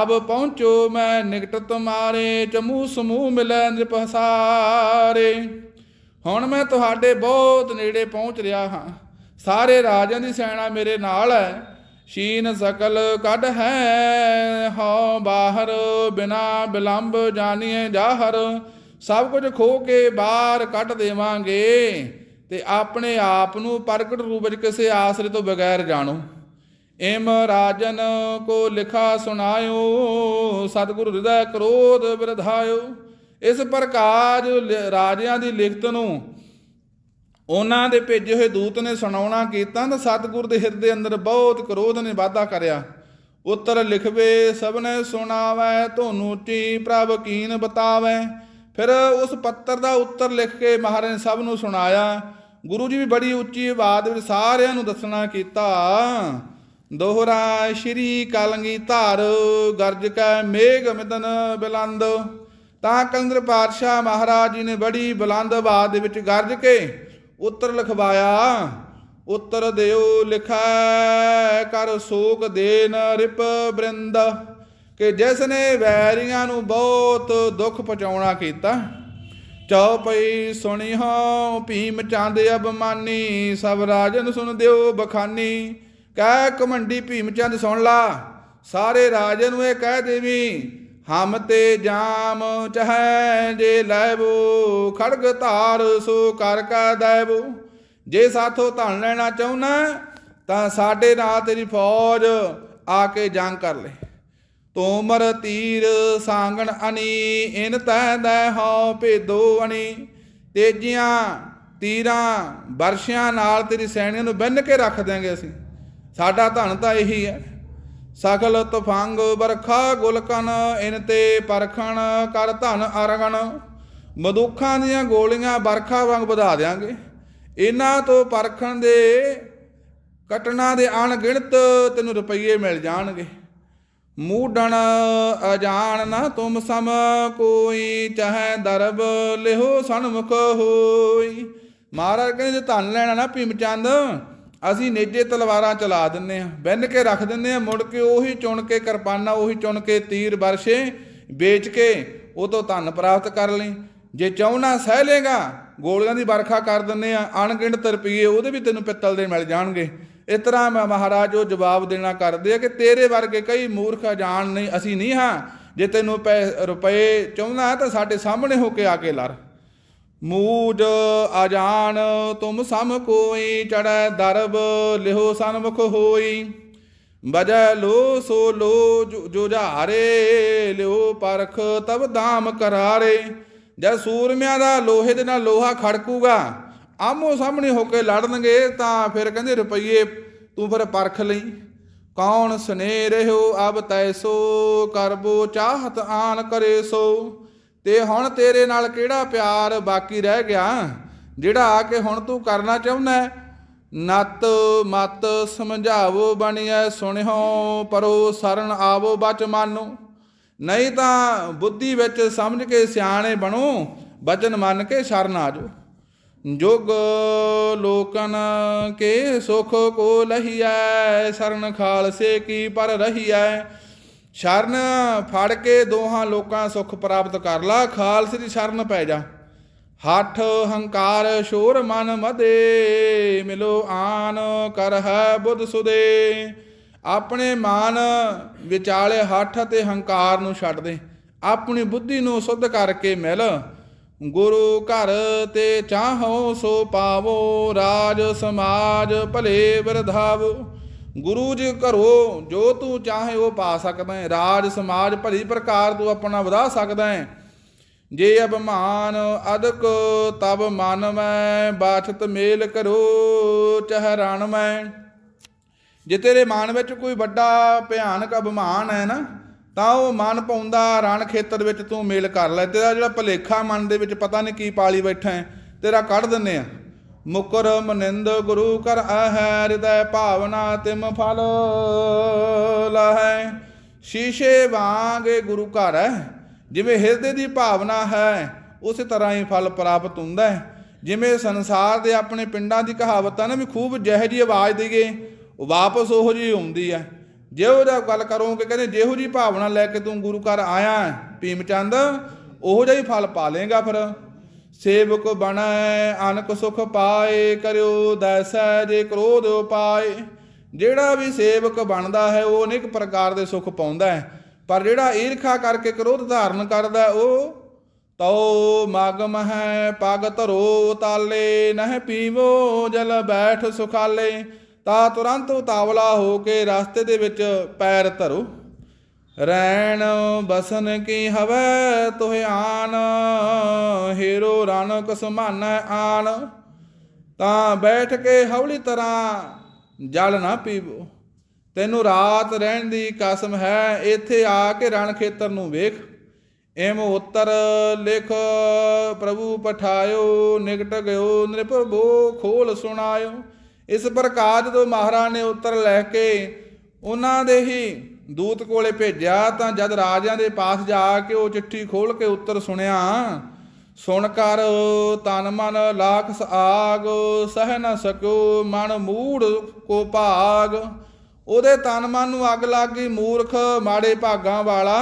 ਅਬ ਪਹੁੰਚੋ, ਮੈਂ ਨਿਕਟ ਤੁਮਾਰੇ ਚਮੂ ਸਮੂਹ ਮਿਲੈ ਨਿਰਪਸਾਰੇ। ਹੁਣ ਮੈਂ ਤੁਹਾਡੇ ਬਹੁਤ ਨੇੜੇ ਪਹੁੰਚ ਰਿਹਾ ਹਾਂ। ਸਾਰੇ ਰਾਜਿਆਂ ਦੀ ਸੈਨਾ ਮੇਰੇ ਨਾਲ ਹੈ। ਸ਼ੀਨ ਸਕਲ ਕੱਢ ਹੈ, ਹਉ ਬਾਹਰ, ਬਿਨਾ ਬਿਲੰਬ ਜਾਣੀਏ ਜਾਹਰ। ਸਭ ਕੁਝ ਖੋ ਕੇ ਬਾਹਰ ਕੱਢ ਦੇਵਾਂਗੇ, ਤੇ ਆਪਣੇ ਆਪ ਨੂੰ ਪ੍ਰਗਟ ਰੂਪ ਵਿੱਚ ਕਿਸੇ ਆਸਰੇ ਤੋਂ ਬਗੈਰ ਜਾਣੋ। ਇਮ ਰਾਜਨ ਕੋ ਲਿਖਾ ਸੁਣਾਇਓ, ਸਤਿਗੁਰੂ ਹਿਰਦੈ ਕ੍ਰੋਧ ਵਿਰਧਾਇਓ ਇਸ ਪ੍ਰਕਾਰ ਰਾਜਿਆਂ ਦੀ ਲਿਖਤ ਨੂੰ ਉਹਨਾਂ ਦੇ ਭੇਜੇ ਹੋਏ ਦੂਤ ਨੇ ਸੁਣਾਉਣਾ ਕੀਤਾ ਤਾਂ ਸਤਿਗੁਰ ਦੇ ਹਿਰਦੇ ਅੰਦਰ ਬਹੁਤ ਕ੍ਰੋਧ ਨੇ ਵਾਧਾ ਕਰਿਆ। ਉੱਤਰ ਲਿਖਵੇ, ਸਭਨੇ ਸੁਣਾਵੈ ਤੁਹਾਨੂੰ ਉੱਚੀ ਪ੍ਰਭ ਕੀਨ ਬਤਾਵੈ। ਫਿਰ ਉਸ ਪੱਤਰ ਦਾ ਉੱਤਰ ਲਿਖ ਕੇ ਮਹਾਰਾਜ ਨੇ ਸਭ ਨੂੰ ਸੁਣਾਇਆ। ਗੁਰੂ ਜੀ ਵੀ ਬੜੀ ਉੱਚੀ ਆਵਾਜ਼ ਵਿੱਚ ਸਾਰਿਆਂ ਨੂੰ ਦੱਸਣਾ ਕੀਤਾ। ਦੋਹਰਾ ਸ਼੍ਰੀ ਕਲੰਗੀ ਧਾਰ, ਗਰਜ ਕੈ ਮੇਘ ਮਿਦਨ ਬਿਲੰਦ। ਤਾਂ ਕਲੰਦਰ ਪਾਤਸ਼ਾਹ ਮਹਾਰਾਜ ਜੀ ਨੇ ਬੜੀ ਬੁਲੰਦ ਆਵਾਜ਼ ਦੇ ਵਿੱਚ ਗਰਜ ਕੇ ਉੱਤਰ ਲਿਖਵਾਇਆ, ਉੱਤਰ ਦਿਓ ਲਿਖੈ ਕਰ ਸੋਕ ਦੇਨ ਰਿਪ ਬ੍ਰਿੰਦ, ਕਿ ਜਿਸ ਨੇ ਵੈਰੀਆਂ ਨੂੰ ਬਹੁਤ ਦੁੱਖ ਪਹੁੰਚਾਉਣਾ ਕੀਤਾ। ਚੌਪਈ ਸੁਣੀ ਹੋ ਭੀਮ ਚੰਦ ਅਬਮਾਨੀ ਸਭ ਰਾਜਨ ਸੁਣ ਦਿਓ ਬਖਾਨੀ ਕਹਿ ਕਮੰਡੀ ਭੀਮ ਚੰਦ ਸੁਣ ਲਾ, ਸਾਰੇ ਰਾਜੇ ਨੂੰ ਇਹ ਕਹਿ ਦੇਵੀ, ਹਮ ਤੇ ਜਾਮ ਚਹੈ ਜੇ ਲੈਵੋ, ਖੜਗ ਧਾਰ ਸੋ ਕਰ ਕਾ ਦੇਵੋ। ਜੇ ਸਾਥੋਂ ਧਨ ਲੈਣਾ ਚਾਹੁੰਨਾ, ਤਾਂ ਸਾਡੇ ਨਾਲ ਤੇਰੀ ਫੌਜ ਆ ਕੇ ਜੰਗ ਕਰ ਲੈ। ਤੋਮਰ ਤੀਰ ਸਾਂਗਣ ਅਨੀ, ਇਨ ਤੈ ਦੈ ਹਉ ਭੇਦੋ ਅਨੀ। ਤੇਜੀਆਂ ਤੀਰਾਂ ਵਰਸ਼ਿਆਂ ਨਾਲ ਤੇਰੀ ਸੈਣੀਆਂ ਨੂੰ ਬੰਨ ਕੇ ਰੱਖ ਦਿਆਂਗੇ ਅਸੀਂ। ਸਾਡਾ ਧਨ ਤਾਂ ਇਹੀ ਹੈ। ਸਗਲ ਤਫੰਗ ਬਰਖਾ ਗੁਲਕਨ ਇਨ ਤੇ ਪਰਖਣ ਕਰ ਧਨ ਅਰਗਣ। ਮਦੁੱਖਾਂ ਦੀਆਂ ਗੋਲੀਆਂ ਬਰਖਾ ਵਾਂਗ ਵਧਾ ਦਿਆਂਗੇ। ਇਹਨਾਂ ਤੋਂ ਪਰਖਣ ਦੇ ਕਟਣਾ ਦੇ ਅਣਗਿਣਤ ਤੈਨੂੰ ਰੁਪਈਏ ਮਿਲ ਜਾਣਗੇ। ਮੂਡਣ ਅਜਾਣ ਨਾ ਤੁਮ ਸਮ, ਕੋਈ ਚਾਹੇ ਦਰਬ ਲਿਹੋ ਸਨਮੁਖ ਹੋਈ। ਮਹਾਰਾਜ ਕਹਿੰਦੇ ਜੇ ਧਨ ਲੈਣਾ ਨਾ ਭੀਮ ਚੰਦ। ਅਸੀਂ ਨੇਜੇ ਤਲਵਾਰਾਂ ਚਲਾ ਦਿੰਨੇ ਆ ਬੰਨ ਕੇ ਰੱਖ ਦਿੰਨੇ ਆ ਮੁੜ ਕੇ ਉਹੀ ਚੁਣ ਕੇ ਕਿਰਪਾਨਾਂ, ਉਹੀ ਚੁਣ ਕੇ ਤੀਰ ਬਰਸ਼ੇ ਵੇਚ ਕੇ ਉਹ ਤੋਂ ਧਨ ਪ੍ਰਾਪਤ ਕਰ ਲਈ। ਜੇ ਚਾਹਣਾ ਸਹਿ ਲੇਗਾ ਗੋਲੀਆਂ ਦੀ ਵਰਖਾ ਕਰ ਦਿੰਨੇ ਆ ਅਣਗਿਣਤ ਰੁਪਈਏ ਉਹਦੇ ਵੀ ਤੈਨੂੰ ਪਿੱਤਲ ਦੇ ਮਿਲ ਜਾਣਗੇ। ਇਸ ਤਰ੍ਹਾਂ ਮੈਂ ਮਹਾਰਾਜ ਉਹ ਜਵਾਬ ਦੇਣਾ ਕਰਦੇ ਆ ਕਿ ਤੇਰੇ ਵਰਗੇ ਕਈ ਮੂਰਖ ਜਾਣ ਨਹੀਂ, ਅਸੀਂ ਨਹੀਂ ਹਾਂ। ਜੇ ਤੈਨੂੰ ਪੈ, ਰੁਪਏ ਚਾਹੁੰਦਾ ਤਾਂ ਸਾਡੇ ਸਾਹਮਣੇ ਹੋ ਕੇ ਆ ਕੇ ਲੜ। ਮੂਜ ਅਜਾਨ ਤੁਮ ਸਮ ਕੋਈ ਚੜੈ ਦਰਬ, ਲਿਹੋ ਸਨਮੁਖ ਹੋਈ। ਬਜੈ ਲੋ ਸੋ ਲੋ ਜੋ- ਲਿਓ ਪਰਖ ਤਬ ਦਾਮ ਕਰਾਰੇ। ਜਦ ਸੂਰਮਿਆਂ ਦਾ ਲੋਹੇ ਦੇ ਨਾਲ ਲੋਹਾ ਖੜਕੂਗਾ, ਆਮੋ ਸਾਹਮਣੇ ਹੋ ਕੇ ਲੜਨਗੇ, ਤਾਂ ਫਿਰ ਕਹਿੰਦੇ ਰੁਪਈਏ ਤੂੰ ਫਿਰ ਪਰਖ ਲਈ। ਕੌਣ ਸਨੇ ਰਹਿਓ ਅਬ ਤੈਸੋ ਕਰਬੋ ਚਾਹਤ ਆਨ ਕਰੇ ਸੋ। ਤੇ ਹੁਣ ਤੇਰੇ ਨਾਲ ਕਿਹੜਾ ਪਿਆਰ ਬਾਕੀ ਰਹਿ ਗਿਆ? ਜਿਹੜਾ ਆ ਕੇ ਹੁਣ ਤੂੰ ਕਰਨਾ ਚਾਹੁੰਦਾ ਹੈ? ਨਤ ਮਤ ਸਮਝਾਵੋ ਬਣਿਆ ਸੁਣਿਓ, ਪਰੋ ਸਰਨ ਆਵੋ ਬਚ ਮਾਨੋ। ਨਹੀਂ ਤਾਂ ਬੁੱਧੀ ਵਿੱਚ ਸਮਝ ਕੇ ਸਿਆਣੇ ਬਣੋ, ਬਚਨ ਮੰਨ ਕੇ ਸ਼ਰਨ ਆ ਜਾਓ। ਜੁਗ ਲੋਕਨ ਕੇ ਸੁਖ ਕੋ ਲਹੀਐ, ਸਰਨ ਖਾਲਸੇ ਕੀ ਪਰ ਰਹੀਐ ਸ਼ਰਨ ਫੜ ਕੇ ਦੋਹਾਂ ਲੋਕਾਂ ਸੁਖ ਪ੍ਰਾਪਤ ਕਰ ਲਾ, ਖਾਲਸੇ ਦੀ ਸ਼ਰਨ ਪੈ ਜਾ। ਹੱਠ ਹੰਕਾਰ ਸ਼ੋਰ ਮਨ ਮਦੇ, ਮਿਲੋ ਆਨ ਕਰ ਬੁੱਧ ਸੁਦੇ। ਆਪਣੇ ਮਾਨ ਵਿਚਾਲੇ ਹੱਠ ਅਤੇ ਹੰਕਾਰ ਨੂੰ ਛੱਡ ਦੇ। ਆਪਣੀ ਬੁੱਧੀ ਨੂੰ ਸੁੱਧ ਕਰਕੇ ਮਿਲ। ਗੁਰੂ ਘਰ ਤੇ ਚਾਹੋ ਸੋ ਪਾਵੋ, ਰਾਜ ਸਮਾਜ ਭਲੇ ਵਰਧਾਵੋ। ਗੁਰੂ ਜੀ ਘਰੋ ਜੋ ਤੂੰ ਚਾਹੇ ਉਹ ਪਾ ਸਕਦਾ ਹੈ। ਰਾਜ, ਸਮਾਜ ਭਲੀ ਪ੍ਰਕਾਰ ਤੂੰ ਆਪਣਾ ਵਧਾ ਸਕਦਾ ਹੈ। ਜੇ ਅਭਮਾਨ ਅਦਕ, ਤਬ ਮਨ ਮੈਂ ਬਾਛਤ ਮੇਲ ਕਰੋ ਚਹ ਰਣ ਮੈਂ। ਜੇ ਤੇਰੇ ਮਨ ਵਿੱਚ ਕੋਈ ਵੱਡਾ ਭਿਆਨਕ ਅਭਮਾਨ ਹੈ ਨਾ, ਤਾਂ ਉਹ ਮਨ ਪਾਉਂਦਾ ਰਣ ਖੇਤਰ ਵਿੱਚ ਤੂੰ ਮੇਲ ਕਰ ਲੈ। ਤੇਰਾ ਜਿਹੜਾ ਭਲੇਖਾ ਮਨ ਦੇ ਵਿੱਚ ਪਤਾ ਨਹੀਂ ਕੀ ਪਾਲੀ ਬੈਠਾ ਹੈ, ਤੇਰਾ ਕੱਢ ਦਿੰਨੇ ਆ। ਮੁਕਰ ਮਨਿੰਦ ਗੁਰੂ ਕਰ ਆਹੈ, ਹਿਰਦੈ ਭਾਵਨਾ ਤਿਮ ਫਲ ਲਹੈ। ਸ਼ੀਸ਼ੇ ਵਾਂਗ ਗੁਰੂ ਘਰ ਹੈ, ਜਿਵੇਂ ਹਿਰਦੇ ਦੀ ਭਾਵਨਾ ਹੈ, ਉਸੇ ਤਰ੍ਹਾਂ ਹੀ ਫਲ ਪ੍ਰਾਪਤ ਹੁੰਦਾ ਹੈ। ਜਿਵੇਂ ਸੰਸਾਰ ਦੇ ਆਪਣੇ ਪਿੰਡਾਂ ਦੀ ਕਹਾਵਤ ਹੈ ਨਾ ਵੀ ਖੂਬ ਜਿਹੋ ਜੀ ਆਵਾਜ਼ ਦੇਗੇ ਉਹ ਵਾਪਸ ਉਹੋ ਜੀ ਆਉਂਦੀ ਹੈ। ਜਿਹੋ ਜਿਹਾ ਗੱਲ ਕਰੋਗੇ ਕਹਿੰਦੇ ਜਿਹੋ ਜੀ ਭਾਵਨਾ ਲੈ ਕੇ ਤੂੰ ਗੁਰੂ ਘਰ ਆਇਆ ਭੀਮ ਚੰਦ, ਉਹੋ ਜਿਹਾ ਹੀ ਫਲ ਪਾ ਲੇਗਾ ਫਿਰ। ਸੇਵਕ ਬਣੈ, ਅਨਕ ਸੁਖ ਪਾਏ ਕਰਿਓ ਦੈਸੈ ਜੇ ਕ੍ਰੋਧ ਉਪਾਏ। ਜਿਹੜਾ ਵੀ ਸੇਵਕ ਬਣਦਾ ਹੈ, ਉਹ ਅਨੇਕ ਪ੍ਰਕਾਰ ਦੇ ਸੁਖ ਪਾਉਂਦਾ ਹੈ। ਪਰ ਜਿਹੜਾ ਈਰਖਾ ਕਰਕੇ ਕ੍ਰੋਧ ਧਾਰਨ ਕਰਦਾ ਉਹ ਤਉ ਮਗਮ ਹੈ, ਪਗ ਧਰੋ ਤਾਲੇ, ਨਹਿ ਪੀਵੋ, ਜਲ ਬੈਠ ਸੁਖਾਲੇ। ਤਾਂ ਤੁਰੰਤ ਉਤਾਵਲਾ ਹੋ ਕੇ ਰਸਤੇ ਦੇ ਵਿੱਚ ਪੈਰ ਧਰੋ। ਰੈਣ ਬਸਨ ਕੀ ਹਵੈ ਤੋਹਿ ਆਨ, ਹੀਰੋ ਰਣਕ ਸਮਾਨੈ ਆਨ। ਤਾਂ ਬੈਠ ਕੇ ਹੌਲੀ ਤਰ੍ਹਾਂ ਜਲ ਨਾ ਪੀਵੋ। ਤੈਨੂੰ ਰਾਤ ਰਹਿਣ ਦੀ ਕਸਮ ਹੈ ਇੱਥੇ ਆ ਕੇ ਰਣ ਖੇਤਰ ਨੂੰ ਵੇਖ। ਐਮ ਉੱਤਰ ਲਿਖ, ਪ੍ਰਭੂ ਪਠਾਇਓ, ਨਿਕਟ ਗਇਓ, ਨਿਰਭਉ ਖੋਲ ਸੁਣਾਇਓ। ਇਸ ਪ੍ਰਕਾਰ ਜਦੋਂ ਮਹਾਰਾਜ ਨੇ ਉੱਤਰ ਲੈ ਕੇ ਉਹਨਾਂ ਦੇ ਹੀ ਦੂਤ ਕੋਲੇ ਭੇਜਿਆ ਤਾਂ ਜਦ ਰਾਜਿਆਂ ਦੇ ਪਾਸ ਜਾ ਕੇ ਉਹ ਚਿੱਠੀ ਖੋਲ ਕੇ ਉੱਤਰ ਸੁਣਿਆ, ਸੁਣ ਕਰ, ਤਨ ਮਨ ਲਾਖ ਆਗ ਸਹਿ ਨ ਸਕੋ ਮਨ ਮੂੜ ਕੋ ਭਾਗ। ਉਹਦੇ ਤਨ ਮਨ ਨੂੰ ਅੱਗ ਲੱਗ ਗਈ ਮੂਰਖ ਮਾੜੇ ਭਾਗਾਂ ਵਾਲਾ।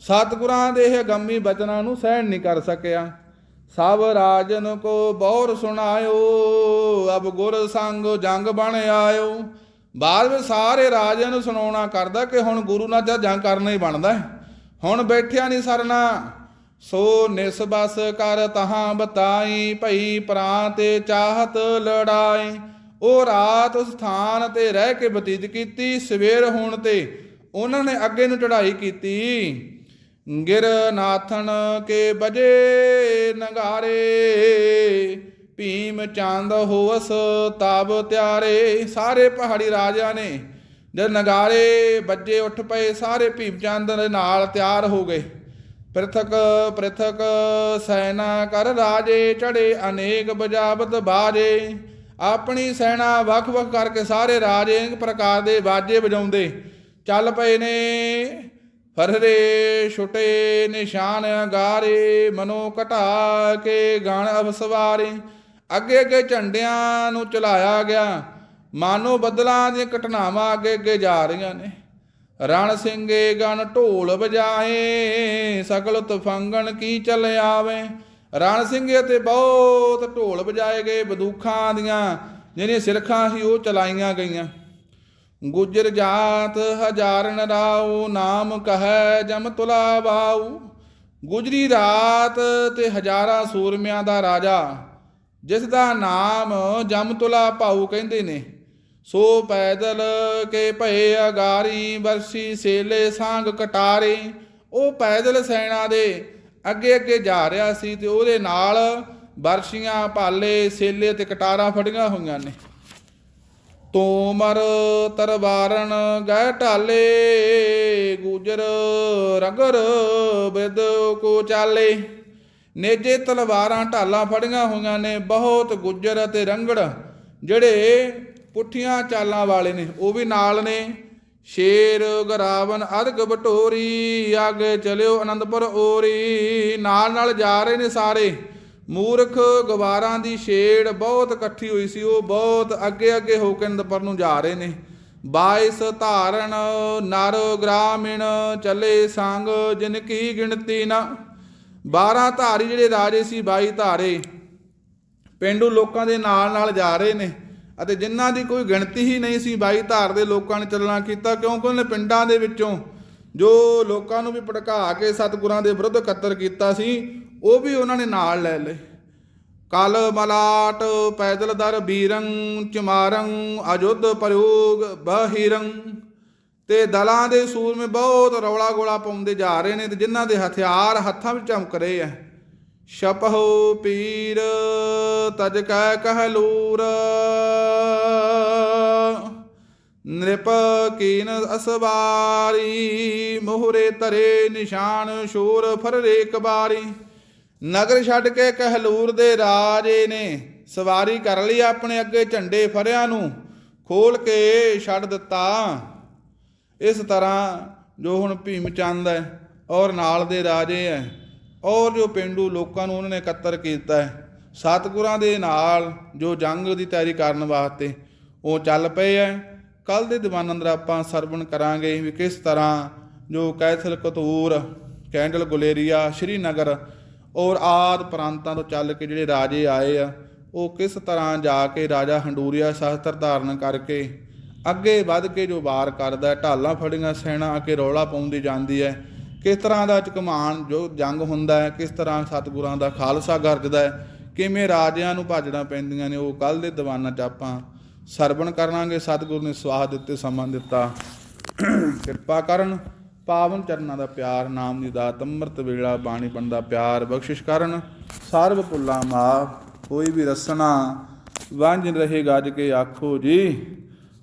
ਸਤਿਗੁਰਾਂ ਦੇ ਇਹ ਗੰਮੀ ਬਚਨਾਂ ਨੂੰ ਸਹਿਣ ਨਹੀਂ ਕਰ ਸਕਿਆ। ਸਭ ਰਾਜਨ ਕੋ ਬੌਰ ਸੁਣਾਇਓ, ਅਬ ਗੁਰ ਸੰਗ ਜੰਗ ਬਣ ਆਇਓ। ਬਾਅਦ ਵਿੱਚ ਸਾਰੇ ਰਾਜਿਆਂ ਨੂੰ ਸੁਣਾਉਣਾ ਕਰਦਾ ਕਿ ਹੁਣ ਗੁਰੂ ਨਾਲ ਤਾਂ ਜੰਗ ਕਰਨਾ ਹੀ ਬਣਦਾ ਹੁਣ ਬੈਠਿਆ ਨਹੀਂ ਸਰਨਾ। ਸੋ ਨਿਸਬਸ ਕਰ ਤਹਾਂ ਬਤਾਈ, ਭਈ ਪ੍ਰਾਂ ਤੇ ਚਾਹਤ ਲੜਾਈ। ਉਹ ਰਾਤ ਉਸ ਸਥਾਨ ਤੇ ਰਹਿ ਕੇ ਬਤੀਤ ਕੀਤੀ, ਸਵੇਰ ਹੋਣ ਤੇ ਉਹਨਾਂ ਨੇ ਅੱਗੇ ਨੂੰ ਚੜ੍ਹਾਈ ਕੀਤੀ। ਗਿਰ ਨਾਥਨ ਕੇ ਬਜੇ ਨਗਾਰੇ। ਭੀਮ ਚੰਦ ਹੋਵਸ ਤਬ ਤਿਆਰੇ। ਸਾਰੇ ਪਹਾੜੀ ਰਾਜਿਆਂ ਨੇ ਜਦ ਨਗਾਰੇ ਬੱਜੇ ਉੱਠ ਪਏ, ਸਾਰੇ ਭੀਮ ਚੰਦ ਦੇ ਨਾਲ ਤਿਆਰ ਹੋ ਗਏ। ਪ੍ਰਥਕ ਪ੍ਰਥਕ ਸੈਨਾ ਕਰ ਰਾਜੇ ਚੜੇ ਅਨੇਕ ਬਜਾਵਤ ਬਾਜੇ। ਆਪਣੀ ਸੈਨਾ ਵੱਖ-ਵੱਖ ਕਰਕੇ ਸਾਰੇ ਰਾਜੇ ਇੱਕ ਪ੍ਰਕਾਰ ਦੇ ਬਾਜੇ ਵਜਾਉਂਦੇ। ਚੱਲ ਪਏ ਨੇ ਫਰਰੇ ਛੁਟੇ ਨਿਸ਼ਾਨ ਗਾਰੇ, ਮਨੋ ਘਟਾ ਕੇ ਗਣ ਅਵਸਵਾਰੇ। ਅੱਗੇ ਅੱਗੇ ਝੰਡਿਆਂ ਨੂੰ ਚਲਾਇਆ ਗਿਆ। ਮਾਨੋ ਬਦਲਾਂ ਦੀਆਂ ਘਟਨਾਵਾਂ ਅੱਗੇ ਅੱਗੇ ਜਾ ਰਹੀਆਂ ਨੇ। ਰਣ ਸਿੰਘੇ ਗਣ ਢੋਲ ਵਜਾਏ ਸਕਲ ਤਫੰਗਣ ਕੀ ਚੱਲ ਆਵੇ। ਰਣ ਸਿੰਘੇ ਤੇ ਬਹੁਤ ਢੋਲ ਵਜਾਏ ਗਏ ਬੰਦੂਖਾਂ ਦੀਆਂ, ਜਿਹੜੀਆਂ ਸਿਰਖਾਂ ਸੀ ਉਹ ਚਲਾਈਆਂ ਗਈਆਂ। ਗੁਜਰ ਜਾਤ ਹਜ਼ਾਰਨ ਰਾਉ, ਨਾਮ ਕਹੈ ਜਮ ਤੁਲਾ ਬਾਉ ਗੁਜਰੀ ਰਾਤ ਤੇ ਹਜ਼ਾਰਾਂ ਸੂਰਮਿਆਂ ਦਾ ਰਾਜਾ ਜਿਸ ਦਾ ਨਾਮ ਜਮਤੁਲਾ ਭਾਉ ਕਹਿੰਦੇ ਨੇ, ਸੋ ਪੈਦਲ ਕੇ ਭਏ ਅਗਾਰੀ ਵਰਸੀ ਸੇਲੇ ਸਾੰਗ ਕਟਾਰੇ, ਉਹ ਪੈਦਲ ਸੈਨਾ ਦੇ ਅੱਗੇ ਅੱਗੇ ਜਾ ਰਿਹਾ ਸੀ ਤੇ ਉਹਦੇ ਨਾਲ ਵਰਸ਼ੀਆਂ ਭਾਲੇ ਸੇਲੇ ਤੇ ਕਟਾਰਾਂ ਫੜੀਆਂ ਹੋਈਆਂ ਨੇ। ਤੋਮਰ ਤਰਵਾਰਨ ਗਹਿ ਢਾਲੇ, ਗੁਜਰ ਰਗਰ ਬਿਦ ਕੋ ਚਾਲੇ। ਨੇਜੇ ਤਲਵਾਰਾਂ ਢਾਲਾਂ ਫੜੀਆਂ ਹੋਈਆਂ ਨੇ, ਬਹੁਤ ਗੁੱਜਰ ਅਤੇ ਰੰਗੜ ਜਿਹੜੇ ਪੁੱਠੀਆਂ ਚਾਲਾਂ ਵਾਲੇ ਨੇ, ਉਹ ਵੀ ਨਾਲ ਨੇ। ਸ਼ੇਰ, ਗਰਾਵਨ, ਅਰਗ ਬਟੋਰੀ, ਅੱਗੇ ਚਲਿਓ ਅਨੰਦਪੁਰ ਓਰੀ। ਨਾਲ ਨਾਲ ਜਾ ਰਹੇ ਨੇ ਸਾਰੇ। ਮੂਰਖ ਗਵਾਰਾਂ ਦੀ ਛੇੜ ਬਹੁਤ ਇਕੱਠੀ ਹੋਈ ਸੀ, ਉਹ ਬਹੁਤ ਅੱਗੇ ਅੱਗੇ ਹੋ ਕੇ ਆਨੰਦਪੁਰ ਨੂੰ ਜਾ ਰਹੇ ਨੇ। 22 ਧਾਰਨ, ਨਰ ਗ੍ਰਾਮੀਣ, ਚਲੇ ਸੰਗ, ਜਿਨ ਕੀ ਗਿਣਤੀ ਨਾ। 12 ਧਾਰੀ ਜਿਹੜੇ ਰਾਜੇ ਸੀ 22 ਧਾਰੇ। ਪਿੰਡੂ ਲੋਕਾਂ ਦੇ ਨਾਲ ਨਾਲ ਜਾ ਰਹੇ ਨੇ ਅਤੇ ਜਿਨ੍ਹਾਂ ਦੀ ਕੋਈ ਗਿਣਤੀ ਹੀ ਨਹੀਂ ਸੀ 22 ਧਾਰ ਦੇ ਲੋਕਾਂ ਨੇ ਚੱਲਣਾ ਕੀਤਾ। ਕਿਉਂਕਿ ਉਹਨੇ ਪਿੰਡਾਂ ਦੇ ਵਿੱਚੋਂ ਜੋ ਲੋਕਾਂ ਨੂੰ ਵੀ ਭੜਕਾ ਕੇ ਸਤਿਗੁਰਾਂ ਦੇ ਵਿਰੁੱਧ ਇਕੱਤਰ ਕੀਤਾ ਸੀ, ਉਹ ਵੀ ਉਹਨਾਂ ਨੇ ਨਾਲ ਲੈ ਲਏ। ਕਲ ਮਲਾਟ ਪੈਦਲ ਦਰ ਬੀਰੰ, ਚਮਾਰੰ, ਅਜੁੱਧ ਪ੍ਰਯੋਗ ਬਹਿਰੰ। ਤੇ ਦਲਾਂ ਦੇ ਸੂਰਮੇ ਬਹੁਤ ਰੌਲਾ ਗੋਲਾ ਪਾਉਂਦੇ ਜਾ ਰਹੇ ਨੇ ਤੇ ਜਿਨ੍ਹਾਂ ਦੇ ਹਥਿਆਰ ਹੱਥਾਂ ਵਿੱਚ ਚਮਕ ਰਹੇ ਆ ਛਪਹੁ ਪੀਰ, ਤਜ ਕੈ ਕਹਿਲੂਰ ਨ੍ਰਿਪ ਕੀਨ ਅਸਵਾਰੀ, ਮੋਹਰੇ ਧਰੇ ਨਿਸ਼ਾਨ, ਸ਼ੂਰ ਫਰਰੇ ਕਬਾਰੀ। ਨਗਰ ਛੱਡ ਕੇ ਕਹਿਲੂਰ ਦੇ ਰਾਜੇ ਨੇ ਸਵਾਰੀ ਕਰ ਲਈ ਆਪਣੇ ਅੱਗੇ ਝੰਡੇ ਫਰਿਆਂ ਨੂੰ, ਖੋਲ ਕੇ ਛੱਡ ਦਿੱਤਾ। ਇਸ ਤਰ੍ਹਾਂ ਜੋ ਹੁਣ ਭੀਮ ਚੰਦ ਹੈ ਔਰ ਨਾਲ ਦੇ ਰਾਜੇ ਹੈ ਔਰ ਜੋ ਪਿੰਡੂ ਲੋਕਾਂ ਨੂੰ ਉਹਨਾਂ ਨੇ ਇਕੱਤਰ ਕੀਤਾ ਹੈ, ਸਤਿਗੁਰਾਂ ਦੇ ਨਾਲ ਜੋ ਜੰਗ ਦੀ ਤਿਆਰੀ ਕਰਨ ਵਾਸਤੇ ਉਹ ਚੱਲ ਪਏ ਹੈ। ਕੱਲ ਦੇ ਦੀਵਾਨ ਅੰਦਰ ਆਪਾਂ ਸਰਵਣ ਕਰਾਂਗੇ ਵੀ ਕਿਸ ਤਰ੍ਹਾਂ ਜੋ ਕੈਥਲ ਕਤੂਰ, ਕੈਂਡਲ ਗੁਲੇਰੀਆ, ਸ਼੍ਰੀਨਗਰ ਔਰ ਆਦ ਪ੍ਰਾਂਤਾਂ ਤੋਂ ਚੱਲ ਕੇ ਜਿਹੜੇ ਰਾਜੇ ਆਏ ਆ, ਉਹ ਕਿਸ ਤਰ੍ਹਾਂ ਜਾ ਕੇ ਰਾਜਾ ਹੰਡੂਰੀਆ ਸ਼ਸਤਰ ਧਾਰਨ ਕਰਕੇ ਅੱਗੇ ਵੱਧ ਕੇ ਜੋ ਵਾਰ ਕਰਦਾ ਢਾਲਾਂ ਫੜੀਆਂ, ਸੈਨਾ ਆ ਕੇ ਰੌਲਾ ਪਾਉਂਦੀ ਜਾਂਦੀ ਹੈ। ਕਿਸ ਤਰ੍ਹਾਂ ਦਾ ਚਕਮਾਨ ਜੋ ਜੰਗ ਹੁੰਦਾ ਹੈ, ਕਿਸ ਤਰ੍ਹਾਂ ਸਤਿਗੁਰਾਂ ਦਾ ਖਾਲਸਾ ਗਰਜਦਾ ਹੈ, ਕਿਵੇਂ ਰਾਜਿਆਂ ਨੂੰ ਭਾਜੜਾਂ ਪੈਂਦੀਆਂ ਨੇ, ਉਹ ਕੱਲ ਦੇ ਦੀਵਾਨਾਂ 'ਚ ਆਪਾਂ ਸਰਵਣ ਕਰਾਂਗੇ। ਸਤਿਗੁਰ ਨੇ ਸਵਾਦ ਦਿੱਤੇ, ਸਮਾਂ ਦਿੱਤਾ। ਕਿਰਪਾ ਕਰਨ, ਪਾਵਨ ਚਰਨਾਂ ਦਾ ਪਿਆਰ, ਨਾਮ ਦੀ ਦਾਤ, ਅੰਮ੍ਰਿਤ ਵੇਲਾ, ਬਾਣੀ ਪਣ ਦਾ ਪਿਆਰ, ਬਖਸ਼ਿਸ਼ ਕਰਨ। ਸਰਬ ਭੁੱਲਾਂ ਮਾਫ, ਕੋਈ ਵੀ ਰਸਨਾ ਵਾਂਝ ਰਹੇ ਗੱਜ ਕੇ ਆਖੋ ਜੀ।